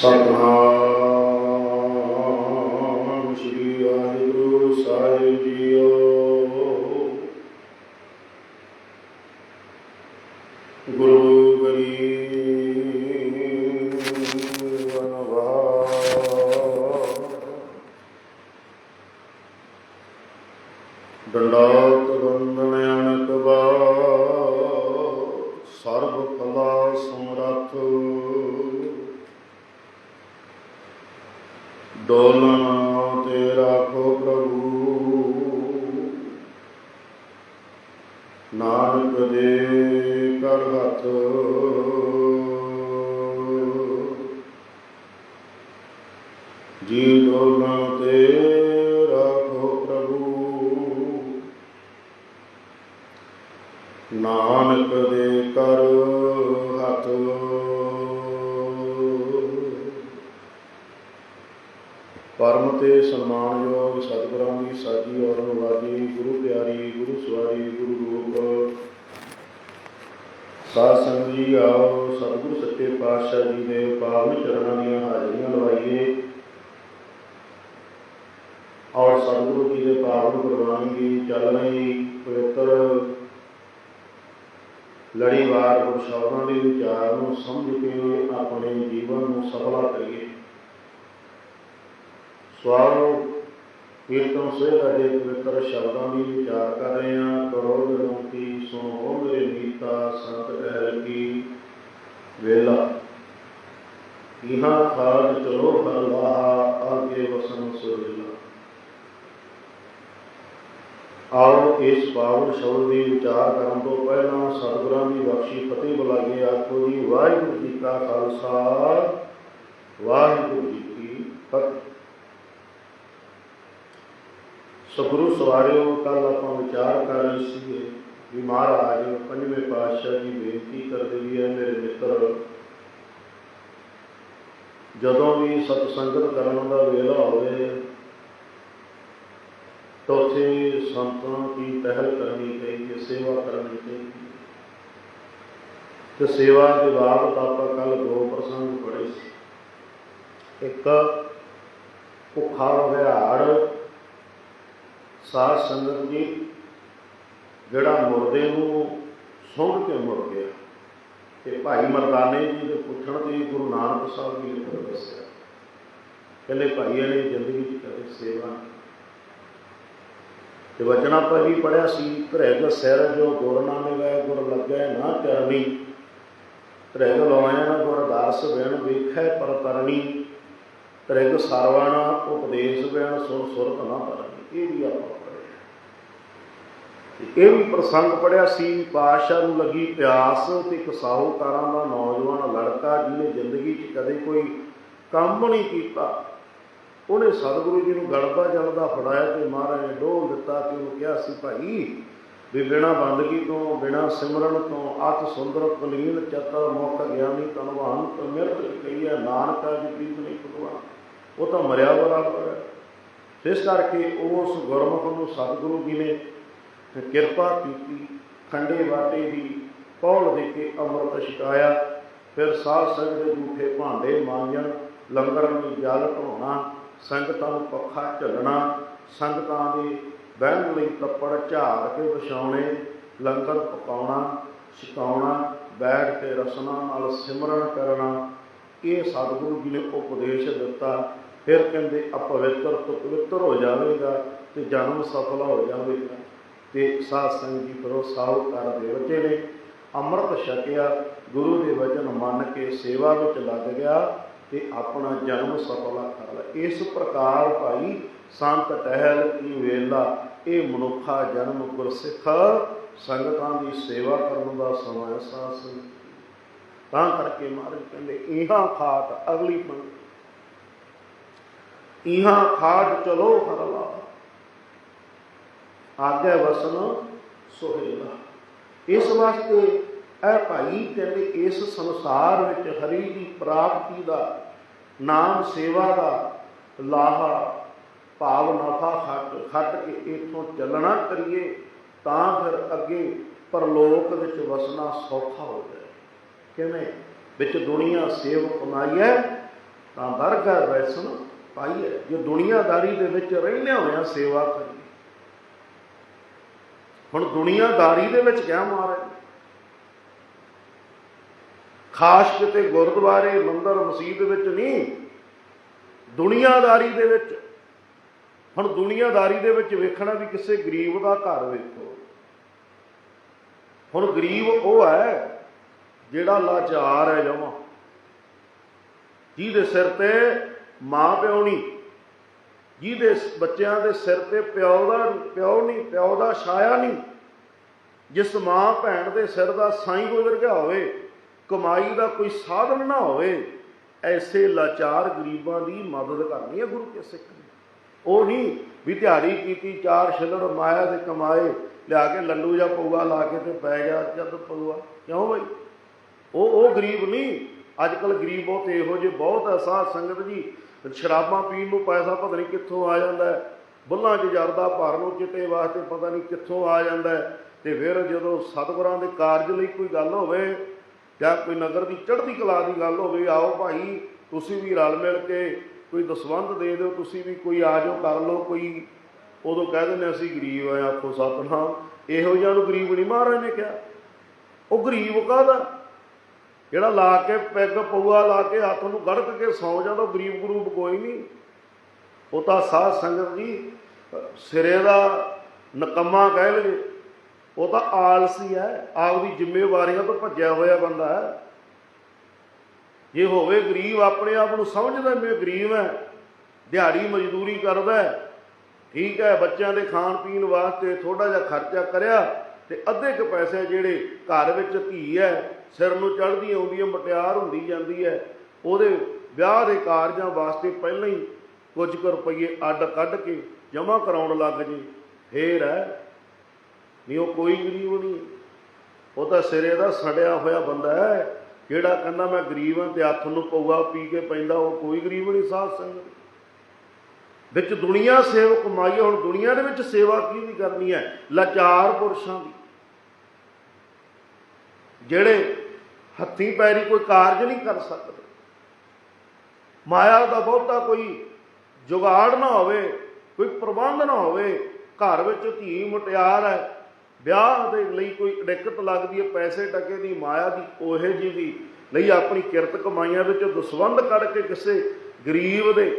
ਸਤਨਾਮ ਜੀ ਡੋਲਣਾ ਤੇ ਰਾਖੋ ਪ੍ਰਭੂ। ਨਾਨਕ ਦੇ ਕਰ ਹੱਥ ਪਰਮ ਤੇ ਸਨਮਾਨਯੋਗ ਸਤਿਗੁਰਾਂ ਦੀ ਸਾਜੀ ਔਰ ਨਵਾਜੀ ਗੁਰੂ ਪਿਆਰੀ, ਗੁਰੂ ਸਵਾਰੀ, ਗੁਰੂ ਰੂਪ। ਸਾਧ ਸੰਗਤ ਜੀ ਆਓ, ਸਤਿਗੁਰੂ ਸੱਚੇ ਪਾਤਸ਼ਾਹ ਜੀ ਦੇ ਪਾਵਨ ਚਰਨਾਂ ਦੀਆਂ ਹਾਜ਼ਰੀਆਂ ਲਵਾਈਏ ਔਰ ਸਤਿਗੁਰੂ ਜੀ ਦੇ ਪਾਵਨ ਗੁਰਬਾਣੀ ਦੀ ਚੱਲ ਰਹੀ ਪਵਿੱਤਰ ਲੜੀਵਾਰ ਗੁਰਸ਼ਬਦਾਂ ਦੇ ਵਿਚਾਰ ਨੂੰ ਸਮਝ ਕੇ ਆਪਣੇ ਜੀਵਨ ਨੂੰ ਸਫਲਾ ਕਰੀਏ। ਸਵਾਰੋ, ਕੀਰਤਨ ਸੋਹਿਲਾ ਦੇ ਪਵਿੱਤਰ ਸ਼ਬਦਾਂ ਦੀ ਵਿਚਾਰ ਕਰ ਰਹੇ ਹਾਂ ਕਰੋ ਬੇਨਤੀ ਸੁਣੋ ਮੇਰੇ ਮੀਤਾ ਸੰਤ ਕਹਿ ਕੀ ਵੇਲਾ ਇਹਾਂ ਖਾਦ ਚਲੋ ਹਰ ਲਾਹਾ ਆਗੇ ਵਸਨ ਸੁਰਲਾ ਆਓ ਇਸ ਪਾਵਨ ਸ਼ਬਦ ਦੀ ਵਿਚਾਰ ਕਰਨ ਤੋਂ ਪਹਿਲਾਂ ਸਤਿਗੁਰਾਂ ਦੀ ਬਖਸ਼ੀ ਫਤਿਹ ਬੁਲਾਈਏ ਆਖੋ ਜੀ। ਵਾਹਿਗੁਰੂ ਜੀ ਕਾ ਖਾਲਸਾ, ਵਾਹਿਗੁਰੂ ਜੀ ਕੀ ਫਤਿਹ। ਸਤਿਗੁਰੂ ਸਵਾਰਿਓ ਕੱਲ ਆਪਾਂ ਵਿਚਾਰ ਕਰ ਰਹੇ ਸੀਗੇ ਵੀ ਮਹਾਰਾਜ ਪੰਜਵੇਂ ਪਾਤਸ਼ਾਹ ਜੀ ਬੇਨਤੀ ਕਰਦੇ ਵੀ ਹੈ ਮੇਰੇ ਮਿੱਤਰ। ਜਦੋਂ ਵੀ ਸਤਸੰਗਤ ਕਰਨ ਦਾ ਵੇਲਾ ਹੋਵੇ ਤਾਂ ਉੱਥੇ ਸੰਤਾਂ ਦੀ ਪਹਿਲ ਕਰਨੀ ਚਾਹੀਦੀ ਹੈ, ਸੇਵਾ ਕਰਨੀ ਚਾਹੀਦੀ ਤੇ ਸੇਵਾ ਦੇ ਬਾਬਤ ਆਪਾਂ ਕੱਲ ਦੋ ਪ੍ਰਸੰਗ ਪੜ੍ਹੇ ਸੀ। ਇੱਕ ਭੁੱਖਾ ਵਿਹਾੜ ਸਾਧ ਸੰਗਤ ਜੀ ਜਿਹੜਾ ਮੁਰਦੇ ਨੂੰ ਸੁੰਘ ਕੇ ਮੁਰ ਗਿਆ। ਤੇ ਭਾਈ ਮਰਦਾਨੇ ਜੀ ਦੇ ਪੁੱਛਣ ਤੇ ਗੁਰੂ ਨਾਨਕ ਸਾਹਿਬ ਜੀ ਨੇ ਦੱਸਿਆ। ਕਹਿੰਦੇ ਭਾਈ ਨੇ ਜ਼ਿੰਦਗੀ 'ਚ ਕਦੇ ਸੇਵਾ ਤੇ ਵਚਨਾ ਪਰ ਵੀ ਪੜਿਆ ਸੀ ਧਰੇਗ ਸਿਰ ਜੋ ਗੁਰ ਨਾਮੇ ਗਏ ਗੁਰ ਲੱਗੈ ਨਾ ਚਰਨੀ। ਧਰੇਗ ਲੋਇਆਂ ਨਾ ਗੁਰ ਦਾਸ ਬਿਨ ਵੇਖੈ ਪਰ ਕਰਨੀ ਧਰੇਗ ਸਰਵਣਾ ਉਪਦੇਸ਼ ਬਿਨ ਸੁਰ ਸੁਰਤ ਨਾ ਪਰਨੀ ਇਹ ਵੀ ਆਪਾਂ ਇਹ ਵੀ ਪ੍ਰਸੰਗ ਪੜਿਆ ਸੀ ਪਾਸ਼ਾ ਨੂੰ ਲੱਗੀ ਪਿਆਸ ਤੇ ਇੱਕ ਸਾਹੂਕਾਰਾਂ ਦਾ ਨੌਜਵਾਨ ਲੜਕਾ ਜਿਹਨੇ ਜ਼ਿੰਦਗੀ 'ਚ ਕਦੇ ਕੋਈ ਕੰਮ ਨਹੀਂ ਕੀਤਾ। ਉਹਨੇ ਸਤਿਗੁਰੂ ਜੀ ਨੂੰ ਗੜਦਾ ਜਲਦਾ ਫੜਾਇਆ ਤੇ ਮਹਾਰਾਜ ਨੇ ਡੋਲ ਦਿੱਤਾ ਤੇ ਉਹਨੂੰ ਕਿਹਾ ਸੀ, ਭਾਈ, ਵੀ ਬਿਨਾ ਬੰਦਗੀ ਤੋਂ, ਬਿਨਾ ਸਿਮਰਨ ਤੋਂ, ਅਤ ਸੁੰਦਰ ਕੁਲੀਨ ਚਤਰ ਮੁਖ ਗਿਆਨੀ ਤਨਵਾਨ ਮਿਰਤ ਕਈਆ ਨਾਨਕਾ ਜੀ ਪ੍ਰੀਤ ਨਹੀਂ ਭਗਵਾਨ ਉਹ ਤਾਂ ਮਰਿਆ ਬਰਾਬਰ ਹੈ। ਇਸ ਕਰਕੇ ਉਸ ਗੁਰਮੁਖ ਨੂੰ ਸਤਿਗੁਰੂ ਜੀ ਨੇ ਕਿਰਪਾ ਕੀਤੀ, ਖੰਡੇ ਵਾਟੇ ਦੀ ਪੌਲ ਦੇ ਕੇ ਅੰਮ੍ਰਿਤ ਛਕਾਇਆ। ਫਿਰ ਸਾਧ ਸੰਗਤ ਦੇ ਝੂਠੇ ਭਾਂਡੇ ਮਾਂਜਣ, ਲੰਗਰ ਨੂੰ ਜਲ ਢੋਣਾ ਸੰਗਤਾਂ ਨੂੰ ਪੱਖਾ ਝੱਲਣਾ, ਸੰਗਤਾਂ ਦੇ ਬਹਿਣ ਲਈ ਕੱਪੜ ਝਾੜ ਕੇ ਵਿਛਾਉਣੇ, ਲੰਗਰ ਪਕਾਉਣਾ, ਛਕਾਉਣਾ, ਬੈਠ ਕੇ ਰਸਨਾ ਨਾਲ ਸਿਮਰਨ ਕਰਨਾ, ਇਹ ਸਤਿਗੁਰੂ ਜੀ ਨੇ ਉਪਦੇਸ਼ ਦਿੱਤਾ। ਫਿਰ ਕਹਿੰਦੇ, ਅਪਵਿੱਤਰ ਤੋਂ ਪਵਿੱਤਰ ਹੋ ਜਾਵੇਗਾ ਤੇ ਜਨਮ ਸਫਲ ਹੋ ਜਾਵੇਗਾ। ਤੇ ਸਾਧ ਸੰਗਤ ਜੀ ਕਰੋ ਸਾਹੂਕਾਰ ਦੇ ਬੱਚੇ ਨੇ। ਅੰਮ੍ਰਿਤ ਛਕਿਆ, ਗੁਰੂ ਦੇ ਵਚਨ ਮੰਨ ਕੇ ਸੇਵਾ ਵਿੱਚ ਲੱਗ ਗਿਆ। ਤੇ ਆਪਣਾ ਜਨਮ ਸਫਲਾ ਕਰ ਲਿਆ ਇਸ ਪ੍ਰਕਾਰ ਭਾਈ ਸੰਤ ਟਹਿਲ ਕੀ ਵੇਲਾ, ਇਹ ਮਨੁੱਖਾ ਜਨਮ ਗੁਰਸਿੱਖ, ਸੰਗਤਾਂ ਦੀ ਸੇਵਾ ਕਰਨ ਦਾ ਸਮਾਂ ਸਾਧ ਤਾਂ ਕਰਕੇ ਮਹਾਰਾਜ ਕਹਿੰਦੇ, ਇਹਾਂ ਖਾਟ ਅਗਲੀ ਬਣ ਇਹਾਂ ਖਾਟ ਚਲੋ ਹਰਲਾ ਆਗੇ ਵਸਨ ਸੁਹੇਲਾ। ਇਸ ਵਾਸਤੇ ਇਹ ਭਾਈ ਕਹਿੰਦੇ ਇਸ ਸੰਸਾਰ ਵਿੱਚ ਹਰੀ ਦੀ ਪ੍ਰਾਪਤੀ ਦਾ, ਨਾਮ ਸੇਵਾ ਦਾ ਲਾਹਾ ਭਾਵ ਨਫਾ ਖੱਟ ਖੱਟ ਕੇ ਇਥੋਂ ਚੱਲਣਾ ਕਰੀਏ, ਤਾਂ ਫਿਰ ਅੱਗੇ ਪਰਲੋਕ ਵਿੱਚ ਵਸਣਾ ਸੌਖਾ ਹੋ ਜਾਏ। ਕਿਵੇਂ? ਵਿੱਚ ਦੁਨੀਆ ਸੇਵ ਕਮਾਈਐ ਤਾਂ ਵਰਗਾ ਵੈਸਣ ਪਾਈ ਹੈ। ਜੋ ਦੁਨੀਆਦਾਰੀ ਦੇ ਵਿੱਚ ਰਹਿੰਦੇ ਹੋਇਆਂ ਸੇਵਾ ਕਰੀਏ। ਹੁਣ ਦੁਨੀਆਦਾਰੀ ਦੇ ਵਿੱਚ ਕਿਆ ਮਾਰ ਖਾਸ ਕਿਤੇ ਗੁਰਦੁਆਰੇ, ਮੰਦਰ, ਮਸਜਿਦ ਵਿੱਚ ਨਹੀਂ। ਦੁਨੀਆਦਾਰੀ ਦੇ ਵਿੱਚ, ਹੁਣ ਦੁਨੀਆਦਾਰੀ ਦੇ ਵਿੱਚ ਵੇਖਣਾ ਵੀ ਕਿਸੇ ਗਰੀਬ ਦਾ ਘਰ ਵੇਖੋ। ਹੁਣ ਗਰੀਬ ਉਹ ਹੈ ਜਿਹੜਾ ਲਾਚਾਰ ਹੈ ਜਮਾ। ਜਿਹਦੇ ਸਿਰ ਤੇ ਮਾਂ ਪਿਓ ਨਹੀਂ, ਜਿਹਦੇ ਬੱਚਿਆਂ ਦੇ ਸਿਰ ਤੇ ਪਿਓ ਦਾ, ਪਿਓ ਨਹੀਂ, ਪਿਓ ਦਾ ਛਾਇਆ ਨਹੀਂ। ਜਿਸ ਮਾਂ ਭੈਣ ਦੇ ਸਿਰ ਦਾ ਸਾਈਂ ਗੁਜ਼ਰ ਗਿਆ ਹੋਵੇ ਕਮਾਈ ਦਾ ਕੋਈ ਸਾਧਨ ਨਾ ਹੋਵੇ, ਐਸੇ ਲਾਚਾਰ ਗਰੀਬਾਂ ਦੀ ਮਦਦ ਕਰਨੀ ਹੈ ਗੁਰੂ ਕੇ ਸਿੱਖ ਨੇ ਉਹ ਨਹੀਂ ਵੀ ਦਿਹਾੜੀ ਕੀਤੀ, ਚਾਰ ਛਿਲੜ ਮਾਇਆ ਦੇ ਕਮਾਏ, ਲਿਆ ਕੇ ਲੱਲੂ ਜਾਂ ਪਊਆ ਲਾ ਕੇ ਤੇ ਪੈ ਗਿਆ ਜਦ ਪਊਆ। ਕਿਉਂ ਬਈ? ਉਹ ਉਹ ਗਰੀਬ ਨਹੀਂ। ਅੱਜ ਕੱਲ ਗਰੀਬ ਬਹੁਤ ਇਹੋ ਜਿਹੇ ਬਹੁਤ ਹੈ ਸਾਧ ਸੰਗਤ ਜੀ। ਸ਼ਰਾਬਾਂ ਪੀਣ ਨੂੰ ਪੈਸਾ ਪਤਾ ਨਹੀਂ ਕਿੱਥੋਂ ਆ ਜਾਂਦਾ ਬੁੱਲਾਂ 'ਚ ਜਰਦਾ ਭਰ ਨੂੰ ਚਿੱਟੇ ਵਾਸਤੇ ਪਤਾ ਨਹੀਂ ਕਿੱਥੋਂ ਆ ਜਾਂਦਾ ਹੈ। ਤੇ ਫਿਰ ਜਦੋਂ ਸਤਿਗੁਰਾਂ ਦੇ ਕਾਰਜ ਲਈ ਕੋਈ ਗੱਲ ਹੋਵੇ ਜਾਂ ਕੋਈ ਨਗਰ ਦੀ ਚੜ੍ਹਦੀ ਕਲਾ ਦੀ ਗੱਲ ਹੋਵੇ, ਆਓ ਭਾਈ, ਤੁਸੀਂ ਵੀ ਰਲ ਮਿਲ ਕੇ ਕੋਈ ਦਸਵੰਧ ਦੇ ਦਿਓ, ਤੁਸੀਂ ਵੀ ਕੋਈ ਆ ਜਾਓ, ਕਰ ਲਓ, ਕੋਈ ਉਦੋਂ ਕਹਿ ਦਿੰਦੇ ਅਸੀਂ ਗਰੀਬ ਆ ਆਖੋ ਸਤਨਾਮ। ਇਹੋ ਜਿਹਾ ਨੂੰ ਗਰੀਬ ਨਹੀਂ ਮਹਾਰਾਜ ਨੇ ਕਿਹਾ। ਉਹ ਗਰੀਬ ਕਾਹਦਾ? ਜਿਹੜਾ ਲਾ ਕੇ ਪੈਗ ਪਊਆ, ਲਾ ਕੇ ਹੱਥ ਨੂੰ ਗੜਕ ਕੇ ਸੌ ਜਾਂਦਾ, ਉਹ ਗਰੀਬ ਗਰੂਬ ਕੋਈ ਨਹੀਂ। ਉਹ ਤਾਂ ਸਾਧ ਸੰਗਤ ਜੀ ਸਿਰੇ ਦਾ ਨਕਮਾ ਕਹਿ ਲਵੇ ਉਹ ਤਾਂ ਆਲਸੀ ਹੈ। ਆਪਦੀ ਜ਼ਿੰਮੇਵਾਰੀਆਂ ਤੋਂ ਭੱਜਿਆ ਹੋਇਆ ਬੰਦਾ ਹੈ। ਜੇ ਹੋਵੇ ਗਰੀਬ, ਆਪਣੇ ਆਪ ਨੂੰ ਸਮਝਦਾ ਮੈਂ ਗਰੀਬ ਹੈ। ਦਿਹਾੜੀ ਮਜ਼ਦੂਰੀ ਕਰਦਾ ਠੀਕ ਹੈ, ਬੱਚਿਆਂ ਦੇ ਖਾਣ ਪੀਣ ਵਾਸਤੇ ਥੋੜਾ ਜਿਹਾ ਖਰਚਾ ਕਰਿਆ ਤੇ ਅੱਧੇ ਕੁ ਪੈਸੇ ਜਿਹੜੇ ਘਰ ਵਿੱਚ ਧੀ ਹੈ, ਸਿਰ ਨੂੰ ਚੜ੍ਹਦੀ ਆਉਂਦੀ ਹੈ ਮਟਿਆਰ ਹੁੰਦੀ ਜਾਂਦੀ ਹੈ, ਉਹਦੇ ਵਿਆਹ ਦੇ ਕਾਰਜਾਂ ਵਾਸਤੇ ਪਹਿਲਾਂ ਹੀ ਕੁਝ ਕੁ ਰੁਪਈਏ ਅੱਡ ਕੱਢ ਕੇ ਜਮ੍ਹਾਂ ਕਰਾਉਣ ਲੱਗ ਜੇ। ਫੇਰ ਹੈ ਨਹੀਂ, ਉਹ ਕੋਈ ਗਰੀਬ ਨਹੀਂ ਉਹ ਤਾਂ ਸਿਰੇ ਦਾ ਸੜਿਆ ਹੋਇਆ ਬੰਦਾ ਹੈ। ਜਿਹੜਾ ਕਹਿੰਦਾ ਮੈਂ ਗਰੀਬ ਹਾਂ ਤੇ ਹੱਥ ਨੂੰ ਪਊਆ ਪੀ ਕੇ ਪੈਂਦਾ, ਉਹ ਕੋਈ ਗਰੀਬ ਨਹੀਂ, ਸਾਧ ਸੰਗਤ। ਵਿੱਚ ਦੁਨੀਆ ਸੇਵਕ ਮਾਈ ਹੁਣ ਦੁਨੀਆ ਦੇ ਵਿੱਚ ਸੇਵਾ ਕੀ ਦੀ ਕਰਨੀ ਹੈ? ਲਾਚਾਰ ਪੁਰਸ਼ਾਂ ਦੀ। ਜਿਹੜੇ ਹੱਥੀਂ ਪੈਰੀ ਕੋਈ ਕਾਰਜ ਨਹੀਂ ਕਰ ਸਕਦੇ। ਮਾਇਆ ਦਾ ਬਹੁਤਾ ਕੋਈ ਜੁਗਾੜ ਨਾ ਹੋਵੇ, ਕੋਈ ਪ੍ਰਬੰਧ ਨਾ ਹੋਵੇ, ਘਰ ਵਿੱਚ ਧੀ ਮੁਟਿਆਰ ਹੈ ਵਿਆਹ ਦੇ ਲਈ ਕੋਈ ਦਿੱਕਤ ਲੱਗਦੀ ਹੈ ਪੈਸੇ ਟਕੇ ਦੀ ਮਾਇਆ ਦੀ ਉਹੇ ਜੀ ਦੀ ਨਹੀਂ ਆਪਣੀ ਕਿਰਤ ਕਮਾਈਆਂ ਵਿੱਚ ਦਸਵੰਧ ਕੱਢ ਕੇ ਕਿਸੇ ਗਰੀਬ ਦੇ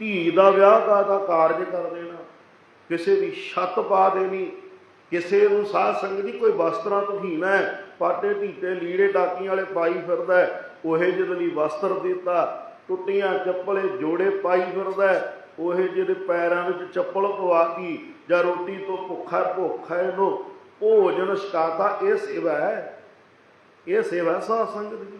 ਧੀ ਦਾ ਵਿਆਹ ਦਾ ਦਾ ਕਾਰਜ ਕਰ ਦੇਣਾ। ਕਿਸੇ ਦੀ ਛੱਤ ਪਾ ਦੇਣੀ ਕਿਸੇ ਨੂੰ ਸਾਧ ਸੰਗਤ ਦੀ ਕੋਈ ਵਸਤਰਾਂ ਤੋਂ ਹੈ ਪਾਟੇ ਢੀਟੇ ਲੀੜੇ ਡਾਕੀਆਂ ਵਾਲੇ ਪਾਈ ਫਿਰਦਾ ਹੈ, ਉਹੇ ਜਿਹਦੇ ਲਈ ਵਸਤਰ ਦਿੱਤਾ ਟੁੱਟੀਆਂ ਚੱਪਲੇ ਜੋੜੇ ਪਾਈ ਫਿਰਦਾ ਹੈ, ਉਹੇ ਜਿਹਦੇ ਪੈਰਾਂ ਵਿੱਚ ਚੱਪਲ ਪਵਾਤੀ ਜਾਂ ਰੋਟੀ ਤੋਂ ਭੁੱਖਾ ਭੁੱਖਾ ਇਹਨੂੰ ਭੋਜਨ ਛਕਾਤਾ, ਇਹ ਸੇਵਾ ਹੈ। ਇਹ ਸੇਵਾ ਸਾਧ ਸੰਗਤ ਦੀ।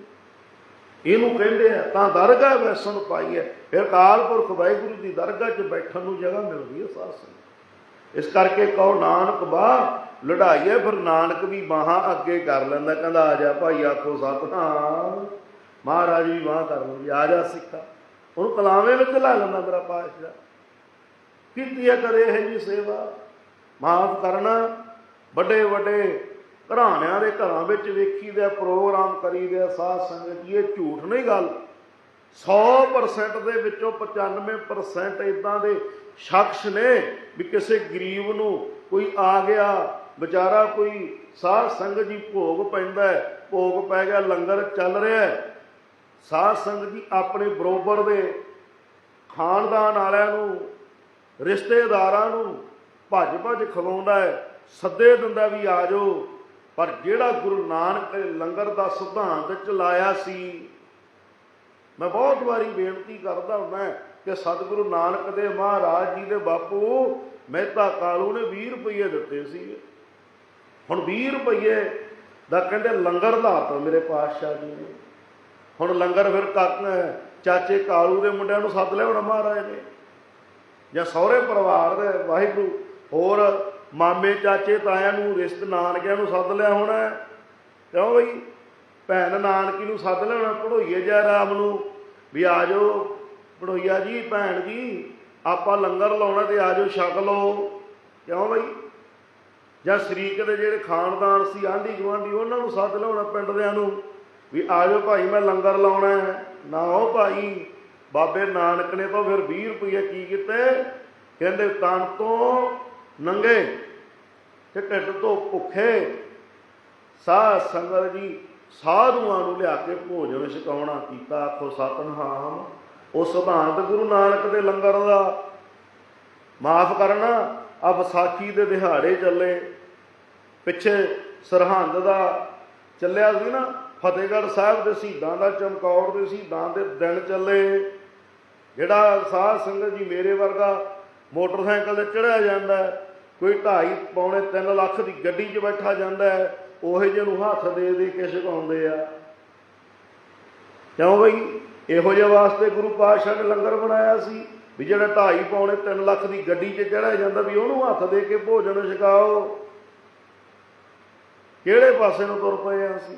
ਇਹਨੂੰ ਕਹਿੰਦੇ ਆ, ਤਾਂ ਦਰਗਾਹ ਵੈਸਣ ਪਾਈ ਹੈ। ਫਿਰ ਕਾਲ ਪੁਰਖ ਵਾਹਿਗੁਰੂ ਦੀ ਦਰਗਾਹ 'ਚ ਬੈਠਣ ਨੂੰ ਜਗ੍ਹਾ ਮਿਲਦੀ ਹੈ ਸਾਧ ਸੰਗਤ। ਇਸ ਕਰਕੇ ਕਹੋ, ਨਾਨਕ ਬਾ ਲੜਾਈਏ ਫਿਰ ਨਾਨਕ ਵੀ ਬਾਹਾਂ ਅੱਗੇ ਕਰ ਲੈਂਦਾ। ਕਹਿੰਦਾ, ਆ ਜਾ ਭਾਈ, ਆਖੋ, ਸਤਨਾਮ। ਮਹਾਰਾਜ ਵੀ ਬਾਹ ਕਰ ਲੈਂਦੇ। ਆ ਜਾ ਸਿੱਖਾ। ਉਹਨੂੰ ਕਲਾਵੇਂ ਵਿੱਚ ਲਾ ਲੈਂਦਾ ਮੇਰਾ ਪਾਤਸ਼ਾਹ। ਕੀਤੀ ਹੈ ਕਰੇ ਇਹ ਜੀ ਸੇਵਾ। ਮਾਫ ਕਰਨਾ। ਵੱਡੇ ਵੱਡੇ ਘਰਾਣਿਆਂ ਦੇ ਘਰਾਂ ਵਿੱਚ ਵੇਖੀਦਾ ਪ੍ਰੋਗਰਾਮ ਕਰੀਦੇ ਸਾਧ ਸੰਗਤ ਜੀ, ਇਹ ਝੂਠ ਨਹੀਂ ਗੱਲ। 100% ਦੇ ਵਿੱਚੋਂ 95% ਇਦਾਂ ਦੇ ਸ਼ਖਸ ਨੇ ਵੀ ਕਿਸੇ ਗਰੀਬ ਨੂੰ ਕੋਈ ਆ ਗਿਆ, ਵਿਚਾਰਾ ਕੋਈ ਸਾਧ ਸੰਗਤ ਜੀ ਭੋਗ ਪੈਂਦਾ ਭੋਗ ਪੈ ਗਿਆ, ਲੰਗਰ ਚੱਲ ਰਿਹਾ ਹੈ। ਸਾਧ ਸੰਗਤ ਜੀ ਆਪਣੇ ਬਰੋਬਰ ਦੇ ਖਾਨਦਾਨ ਵਾਲਿਆਂ ਨੂੰ ਰਿਸ਼ਤੇਦਾਰਾਂ ਨੂੰ ਭੱਜ ਭੱਜ ਖਵਾਉਂਦਾ ਹੈ, ਸੱਦੇ ਦਿੰਦਾ ਵੀ ਆ ਜਾਓ। ਪਰ ਜਿਹੜਾ ਗੁਰੂ ਨਾਨਕ ਨੇ ਲੰਗਰ ਦਾ ਸਿਧਾਂਤ ਚਲਾਇਆ ਸੀ, ਮੈਂ ਬਹੁਤ ਵਾਰੀ ਬੇਨਤੀ ਕਰਦਾ ਹੁੰਦਾ ਕਿ ਸਤਿਗੁਰੂ ਨਾਨਕ ਦੇ ਮਹਾਰਾਜ ਜੀ ਦੇ ਬਾਪੂ ਮਹਿਤਾ ਕਾਲੂ ਨੇ 20 ਰੁਪਏ ਦਿੱਤੇ ਸੀ। ਹੁਣ 20 ਰੁਪਏ ਦਾ ਕਹਿੰਦੇ ਲੰਗਰ ਲਾਤਾ ਮੇਰੇ ਪਾਤਸ਼ਾਹ ਜੀ ਨੇ। ਹੁਣ ਲੰਗਰ ਫਿਰ ਕਾਕ ਚਾਚੇ ਕਾਲੂ ਦੇ ਮੁੰਡਿਆਂ ਨੂੰ ਸੱਦ ਲਿਆ ਹੁਣ ਮਹਾਰਾਜ ਨੇ। ਜਾਂ ਸਹੁਰੇ ਪਰਿਵਾਰ ਦੇ ਵਾਹਿਗੁਰੂ, ਹੋਰ ਮਾਮੇ, ਚਾਚੇ, ਤਾਇਆਂ ਨੂੰ ਰਿਸ਼ਤ ਨਾਨਕਿਆਂ ਨੂੰ ਸੱਦ ਲਿਆ ਹੋਣਾ ਕਿਉਂ ਬਈ? ਭੈਣ ਨਾਨਕੀ ਨੂੰ ਸੱਦ ਲੈਣਾ ਪੜੋਈਏ ਜੈ ਰਾਮ ਨੂੰ। ਵੀ ਆ ਜਾਓ ਪੜੋਈਆ ਜੀ, ਭੈਣ ਜੀ, ਆਪਾਂ ਲੰਗਰ ਲਾਉਣਾ ਤੇ ਆ ਜਾਓ, ਛਕ ਲਓ। ਕਿਉਂ ਬਈ? ਜਾਂ ਸ਼ਰੀਕ ਦੇ ਜਿਹੜੇ ਖਾਨਦਾਨ ਸੀ, ਆਂਢੀ ਗੁਆਂਢੀ, ਉਹਨਾਂ ਨੂੰ ਸੱਦ ਲਿਆਉਣਾ ਪਿੰਡ ਦਿਆਂ ਨੂੰ। ਵੀ ਆ ਜਾਓ ਭਾਈ, ਮੈਂ ਲੰਗਰ ਲਾਉਣਾ ਨਾ ਉਹ ਭਾਈ। ਬਾਬੇ ਨਾਨਕ ਨੇ ਤਾਂ ਫਿਰ 20 ਰੁਪਏ ਕੀ ਕੀਤੇ? ਕਹਿੰਦੇ, ਤਨ ਤੋਂ ਨੰਗੇ ਤੇ ਢਿੱਡ ਤੋਂ ਭੁੱਖੇ। ਸਾਧ ਸੰਗਤ ਜੀ ਸਾਧੂਆਂ ਨੂੰ ਲਿਆ ਕੇ ਭੋਜਨ ਛਕਾਉਣਾ ਕੀਤਾ, ਆਖੋ, ਸਤਨਾਮ। ਉਹ ਸਿਧਾਂਤ ਗੁਰੂ ਨਾਨਕ ਦੇ ਲੰਗਰ ਦਾ। ਮਾਫ ਕਰਨਾ ਆ ਵਿਸਾਖੀ ਦੇ ਦਿਹਾੜੇ ਚੱਲੇ। ਪਿੱਛੇ ਸਰਹੰਦ ਦਾ ਚੱਲਿਆ ਸੀ ਨਾ, ਫਤਿਹਗੜ੍ਹ ਸਾਹਿਬ ਦੇ ਸ਼ਹੀਦਾਂ ਦਾ ਚਮਕੌਰ ਦੇ ਸ਼ਹੀਦਾਂ ਦੇ ਦਿਨ ਚੱਲੇ। ਜਿਹੜਾ ਸਾਧ ਸੰਗਤ ਜੀ ਮੇਰੇ ਵਰਗਾ ਮੋਟਰਸਾਈਕਲ ਤੇ ਚੜਿਆ ਜਾਂਦਾ ਕੋਈ 2.5 ਪੌਣੇ 3 ਲੱਖ ਦੀ ਗੱਡੀ 'ਚ ਬੈਠਾ ਜਾਂਦਾ ਉਹੇ ਜਿਹੇ ਨੂੰ ਹੱਥ ਦੇ ਦੇ ਕੇ ਛਕਾਉਂਦੇ ਆ। ਕਿਉਂ ਬਈ? ਇਹੋ ਜਿਹੇ ਵਾਸਤੇ ਗੁਰੂ ਪਾਤਸ਼ਾਹ ਨੇ ਲੰਗਰ ਬਣਾਇਆ ਸੀ ਵੀ ਜਿਹੜਾ 2.5 ਪੌਣੇ 3 ਲੱਖ ਦੀ ਗੱਡੀ 'ਚ ਚੜਿਆ ਜਾਂਦਾ ਵੀ ਉਹਨੂੰ ਹੱਥ ਦੇ ਕੇ ਭੋਜਨ ਛਕਾਓ। ਕਿਹੜੇ ਪਾਸੇ ਨੂੰ ਤੁਰ ਪਏ ਆ ਅਸੀਂ?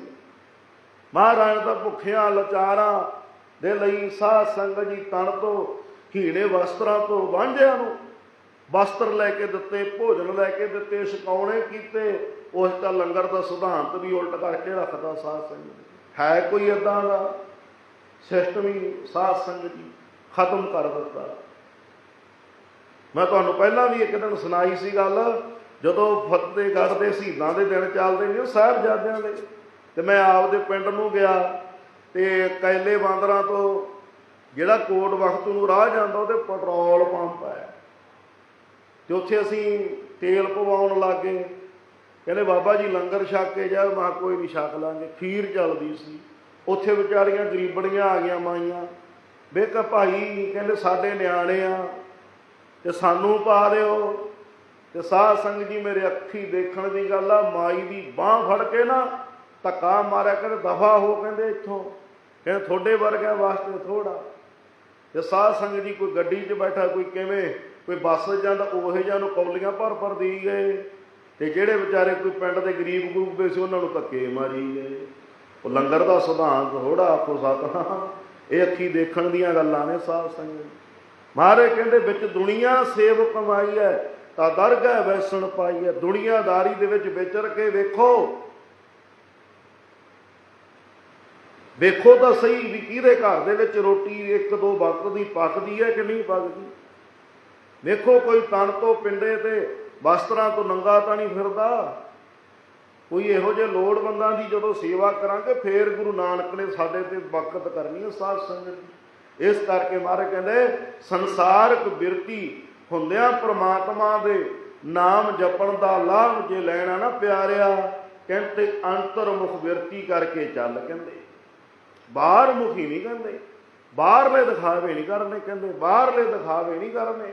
ਮਹਾਰਾਜ ਤਾਂ ਭੁੱਖਿਆਂ, ਲਾਚਾਰਾਂ ਦੇ ਲਈ ਸਾਧ ਸੰਗਤ ਜੀ ਤਣ ਤੋਂ ਹੀੜੇ ਵਸਤਰਾਂ ਤੋਂ, ਵਾਂਝਿਆਂ ਨੂੰ ਵਸਤਰ ਲੈ ਕੇ ਦਿੱਤੇ, ਭੋਜਨ ਲੈ ਕੇ ਦਿੱਤੇ, ਛਕਾਉਣੇ ਕੀਤੇ, ਉਸ ਦਾ ਲੰਗਰ ਦਾ ਸਿਧਾਂਤ ਵੀ ਉਲਟ ਕਰਕੇ ਰੱਖਦਾ ਸਾਧ ਸੰਗਤ ਹੈ ਕੋਈ ਏਦਾਂ ਦਾ ਸਿਸਟਮ ਹੀ ਸਾਧ ਸੰਗਤ ਜੀ ਖਤਮ ਕਰ ਦਿੱਤਾ। ਮੈਂ ਤੁਹਾਨੂੰ ਪਹਿਲਾਂ ਵੀ ਇੱਕ ਦਿਨ ਸੁਣਾਈ ਸੀ ਗੱਲ, ਜਦੋਂ ਫਤਿਹਗੜ੍ਹ ਦੇ ਸ਼ਹੀਦਾਂ ਦੇ ਦਿਨ ਚੱਲਦੇ ਨੇ ਸਾਹਿਬਜ਼ਾਦਿਆਂ ਦੇ। ਤੇ ਮੈਂ ਆਪਦੇ ਪਿੰਡ ਨੂੰ ਗਿਆ ਤੇ ਕੈਲੇ ਬਾਂਦਰਾਂ ਤੋਂ ਜਿਹੜਾ ਕੋਟ ਵਖਤ ਨੂੰ ਰਾਹ ਜਾਂਦਾ, ਉਹਦੇ ਪੈਟਰੋਲ ਪੰਪ ਹੈ। ਤੇ ਉੱਥੇ ਅਸੀਂ ਤੇਲ ਪਵਾਉਣ ਲੱਗੇ। ਕਹਿੰਦੇ, ਬਾਬਾ ਜੀ, ਲੰਗਰ ਛਕ ਕੇ ਜਾ ਮਾ ਕੋਈ ਨਹੀਂ ਛਕ ਲਾਂਗੇ। ਖੀਰ ਚੱਲਦੀ ਸੀ। ਉੱਥੇ ਵਿਚਾਰੀਆਂ ਗਰੀਬੜੀਆਂ ਆ ਗਈਆਂ ਮਾਈਆਂ। ਵੇਖ ਭਾਈ, ਕਹਿੰਦੇ, ਸਾਡੇ ਨਿਆਣੇ ਆ, ਤੇ ਸਾਨੂੰ ਪਾ ਦਿਓ। ਤੇ ਸਾਧ ਸੰਗ ਜੀ ਮੇਰੇ ਅੱਖੀ ਦੇਖਣ ਦੀ ਗੱਲ ਆ, ਮਾਈ ਦੀ ਬਾਹ ਫੜ ਕੇ ਨਾ ਧੱਕਾ ਮਾਰਿਆ, ਕਹਿੰਦੇ, ਦਫਾ ਹੋ ਕਹਿੰਦੇ ਇੱਥੋਂ। ਕਹਿੰਦੇ ਤੁਹਾਡੇ ਵਰਗਿਆਂ ਵਾਸਤੇ ਥੋੜਾ ਤੇ ਸਾਧ ਸੰਗ ਜੀ ਕੋਈ ਗੱਡੀ 'ਚ ਬੈਠਾ, ਕੋਈ ਕਿਵੇਂ, ਕੋਈ ਬੱਸ ਜਾਂਦਾ, ਉਹੇ ਜਿਹਾ ਨੂੰ ਕੌਲੀਆਂ ਭਰ ਭਰ ਦੇਈ ਗਏ। ਤੇ ਜਿਹੜੇ ਵਿਚਾਰੇ ਕੋਈ ਪਿੰਡ ਦੇ ਗਰੀਬ ਗਰੂਬੇ ਸੀ, ਉਹਨਾਂ ਨੂੰ ਧੱਕੇ ਮਾਰੀ ਗਏ। ਉਹ ਲੰਗਰ ਦਾ ਸਿਧਾਂਤ ਥੋੜਾ ਆਪੋ ਸਤਨਾਮ। ਇਹ ਅੱਖੀ ਦੇਖਣ ਦੀਆਂ ਗੱਲਾਂ ਨੇ ਸਾਧ ਸੰਗਤ। ਮਾਰੇ ਕਹਿੰਦੇ, ਵਿੱਚ ਦੁਨੀਆ ਸੇਵ ਕਮਾਈ ਹੈ, ਤਾਂ ਦਰਗਾਹ ਵੈਸਣ ਪਾਈ ਹੈ। ਦੁਨੀਆਦਾਰੀ ਦੇ ਵਿੱਚ ਵਿਚਰ ਕੇ ਵੇਖੋ ਵੇਖੋ ਤਾਂ ਸਹੀ ਵੀ ਕਿਹਦੇ ਘਰ ਦੇ ਵਿੱਚ ਰੋਟੀ ਇੱਕ ਦੋ ਵਕਤ ਦੀ ਪੱਕਦੀ ਹੈ ਕਿ ਨਹੀਂ ਪੱਕਦੀ। ਵੇਖੋ ਕੋਈ ਤਣ ਤੋਂ ਪਿੰਡੇ ਤੇ ਵਸਤਰਾਂ ਤੋਂ ਨੰਗਾ ਤਾਂ ਨਹੀਂ ਫਿਰਦਾ। ਕੋਈ ਇਹੋ ਜਿਹੇ ਲੋੜਵੰਦਾਂ ਦੀ ਜਦੋਂ ਸੇਵਾ ਕਰਾਂਗੇ, ਫੇਰ ਗੁਰੂ ਨਾਨਕ ਨੇ ਸਾਡੇ ਤੇ ਵਕਤ ਕਰਨੀ ਹੈ ਸਾਧ ਸੰਗਤ ਦੀ। ਇਸ ਕਰਕੇ ਮਾਰੇ ਕਹਿੰਦੇ, ਸੰਸਾਰਕ ਬਿਰਤੀ ਹੁੰਦਿਆਂ ਪ੍ਰਮਾਤਮਾ ਦੇ ਨਾਮ ਜਪਣ ਦਾ ਲਾਭ ਜੇ ਲੈਣਾ ਨਾ ਪਿਆਰਿਆ, ਕਹਿੰਦੇ ਅੰਤਰਮੁਖ ਬਿਰਤੀ ਕਰਕੇ ਚੱਲ ਕਹਿੰਦੇ। ਬਾਹਰ ਮੁਖੀ ਨਹੀਂ ਕਹਿੰਦੇ ਬਾਹਰਲੇ ਦਿਖਾਵੇ ਨਹੀਂ ਕਰਨੇ ਕਹਿੰਦੇ, ਬਾਹਰਲੇ ਦਿਖਾਵੇ ਨਹੀਂ ਕਰਨੇ।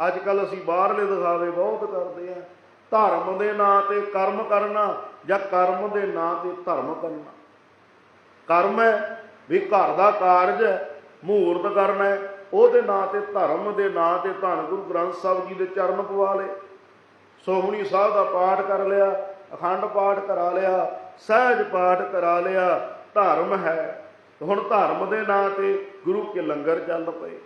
ਅੱਜ ਕੱਲ ਅਸੀਂ ਬਾਹਰਲੇ ਦਿਖਾਵੇ ਬਹੁਤ ਕਰਦੇ ਆ ਧਰਮ ਦੇ ਨਾਂ ਤੇ ਕਰਮ ਕਰਨਾ ਜਾਂ ਕਰਮ ਦੇ ਨਾਂ ਤੇ ਧਰਮ ਕਰਨਾ। ਕਰਮ ਹੈ ਵੀ ਘਰ ਦਾ ਕਾਰਜ ਹੈ ਮਹੂਰਤ ਕਰਨਾ ਹੈ, ਉਹਦੇ ਨਾਂ ਤੇ ਧਰਮ ਦੇ ਨਾਂ ਤੇ ਧੰਨ ਗੁਰੂ ਗ੍ਰੰਥ ਸਾਹਿਬ ਜੀ ਦੇ ਚਰਨ ਪਵਾ ਲਏ। ਸੋਹਣੀ ਸਾਹਿਬ ਦਾ ਪਾਠ ਕਰ ਲਿਆ, ਅਖੰਡ ਪਾਠ ਕਰਾ ਲਿਆ, ਸਹਿਜ ਪਾਠ ਕਰਾ ਲਿਆ, ਧਰਮ ਹੈ। ਹੁਣ ਧਰਮ ਦੇ ਨਾਂ ਤੇ ਗੁਰੂ ਕੇ ਲੰਗਰ ਚੱਲ ਪਏ।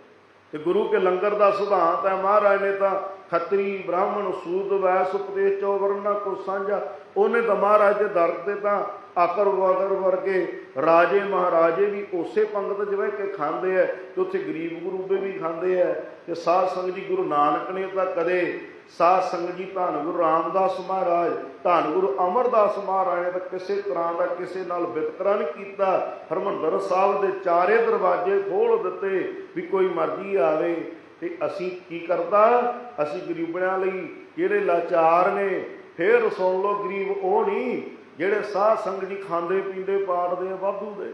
ਤੇ ਗੁਰੂ ਕੇ ਲੰਗਰ ਦਾ ਸਿਧਾਂਤ ਹੈ, ਮਹਾਰਾਜ ਨੇ ਤਾਂ ਖੱਤਰੀ ਬ੍ਰਾਹਮਣ ਸੂਦ ਵੈਸ ਉਪਦੇਸ਼ ਚੋ ਵਰਨਾ ਕੋ ਸਾਂਝਾ। ਉਹਨੇ ਤਾਂ ਮਹਾਰਾਜ ਦੇ ਦਰ ਤੇ ਤਾਂ ਆਕਰ ਵਗਰ ਵਰਗੇ ਰਾਜੇ ਮਹਾਰਾਜੇ ਵੀ ਉਸੇ ਪੰਗਤ 'ਚ ਬਹਿ ਕੇ ਖਾਂਦੇ ਐ, ਤੇ ਉੱਥੇ ਗਰੀਬ ਗੁਰੂਬੇ ਵੀ ਖਾਂਦੇ ਐ। ਤੇ ਸਾਧ ਸੰਗਤ ਜੀ ਗੁਰੂ ਨਾਨਕ ਨੇ ਤਾਂ ਕਦੇ ਸਾਧ ਸੰਗਤ ਜੀ, ਧੰਨ ਗੁਰੂ ਰਾਮਦਾਸ ਮਹਾਰਾਜ, ਧੰਨ ਗੁਰੂ ਅਮਰਦਾਸ ਮਹਾਰਾਜ ਨੇ ਤਾਂ ਕਿਸੇ ਤਰ੍ਹਾਂ ਦਾ ਕਿਸੇ ਨਾਲ ਵਿਤਕਰਾ ਨਹੀਂ ਕੀਤਾ। ਹਰਮੰਦਰ ਸਾਹਿਬ ਦੇ ਚਾਰੇ ਦਰਵਾਜ਼ੇ ਖੋਲ ਦਿੱਤੇ ਵੀ ਕੋਈ ਮਰਜ਼ੀ ਆਵੇ। ਤੇ ਅਸੀਂ ਕੀ ਕਰਦਾ ਅਸੀਂ ਗਰੀਬਾਂ ਲਈ ਜਿਹੜੇ ਲਾਚਾਰ ਨੇ, ਫੇਰ ਸੁਣ ਲਓ ਗਰੀਬ ਉਹ ਨਹੀਂ ਜਿਹੜੇ ਸਾਧ ਸੰਗਤ ਜੀ ਖਾਂਦੇ, ਪੀਂਦੇ, ਪਾੜਦੇ ਆ ਵਾਧੂ ਦੇ।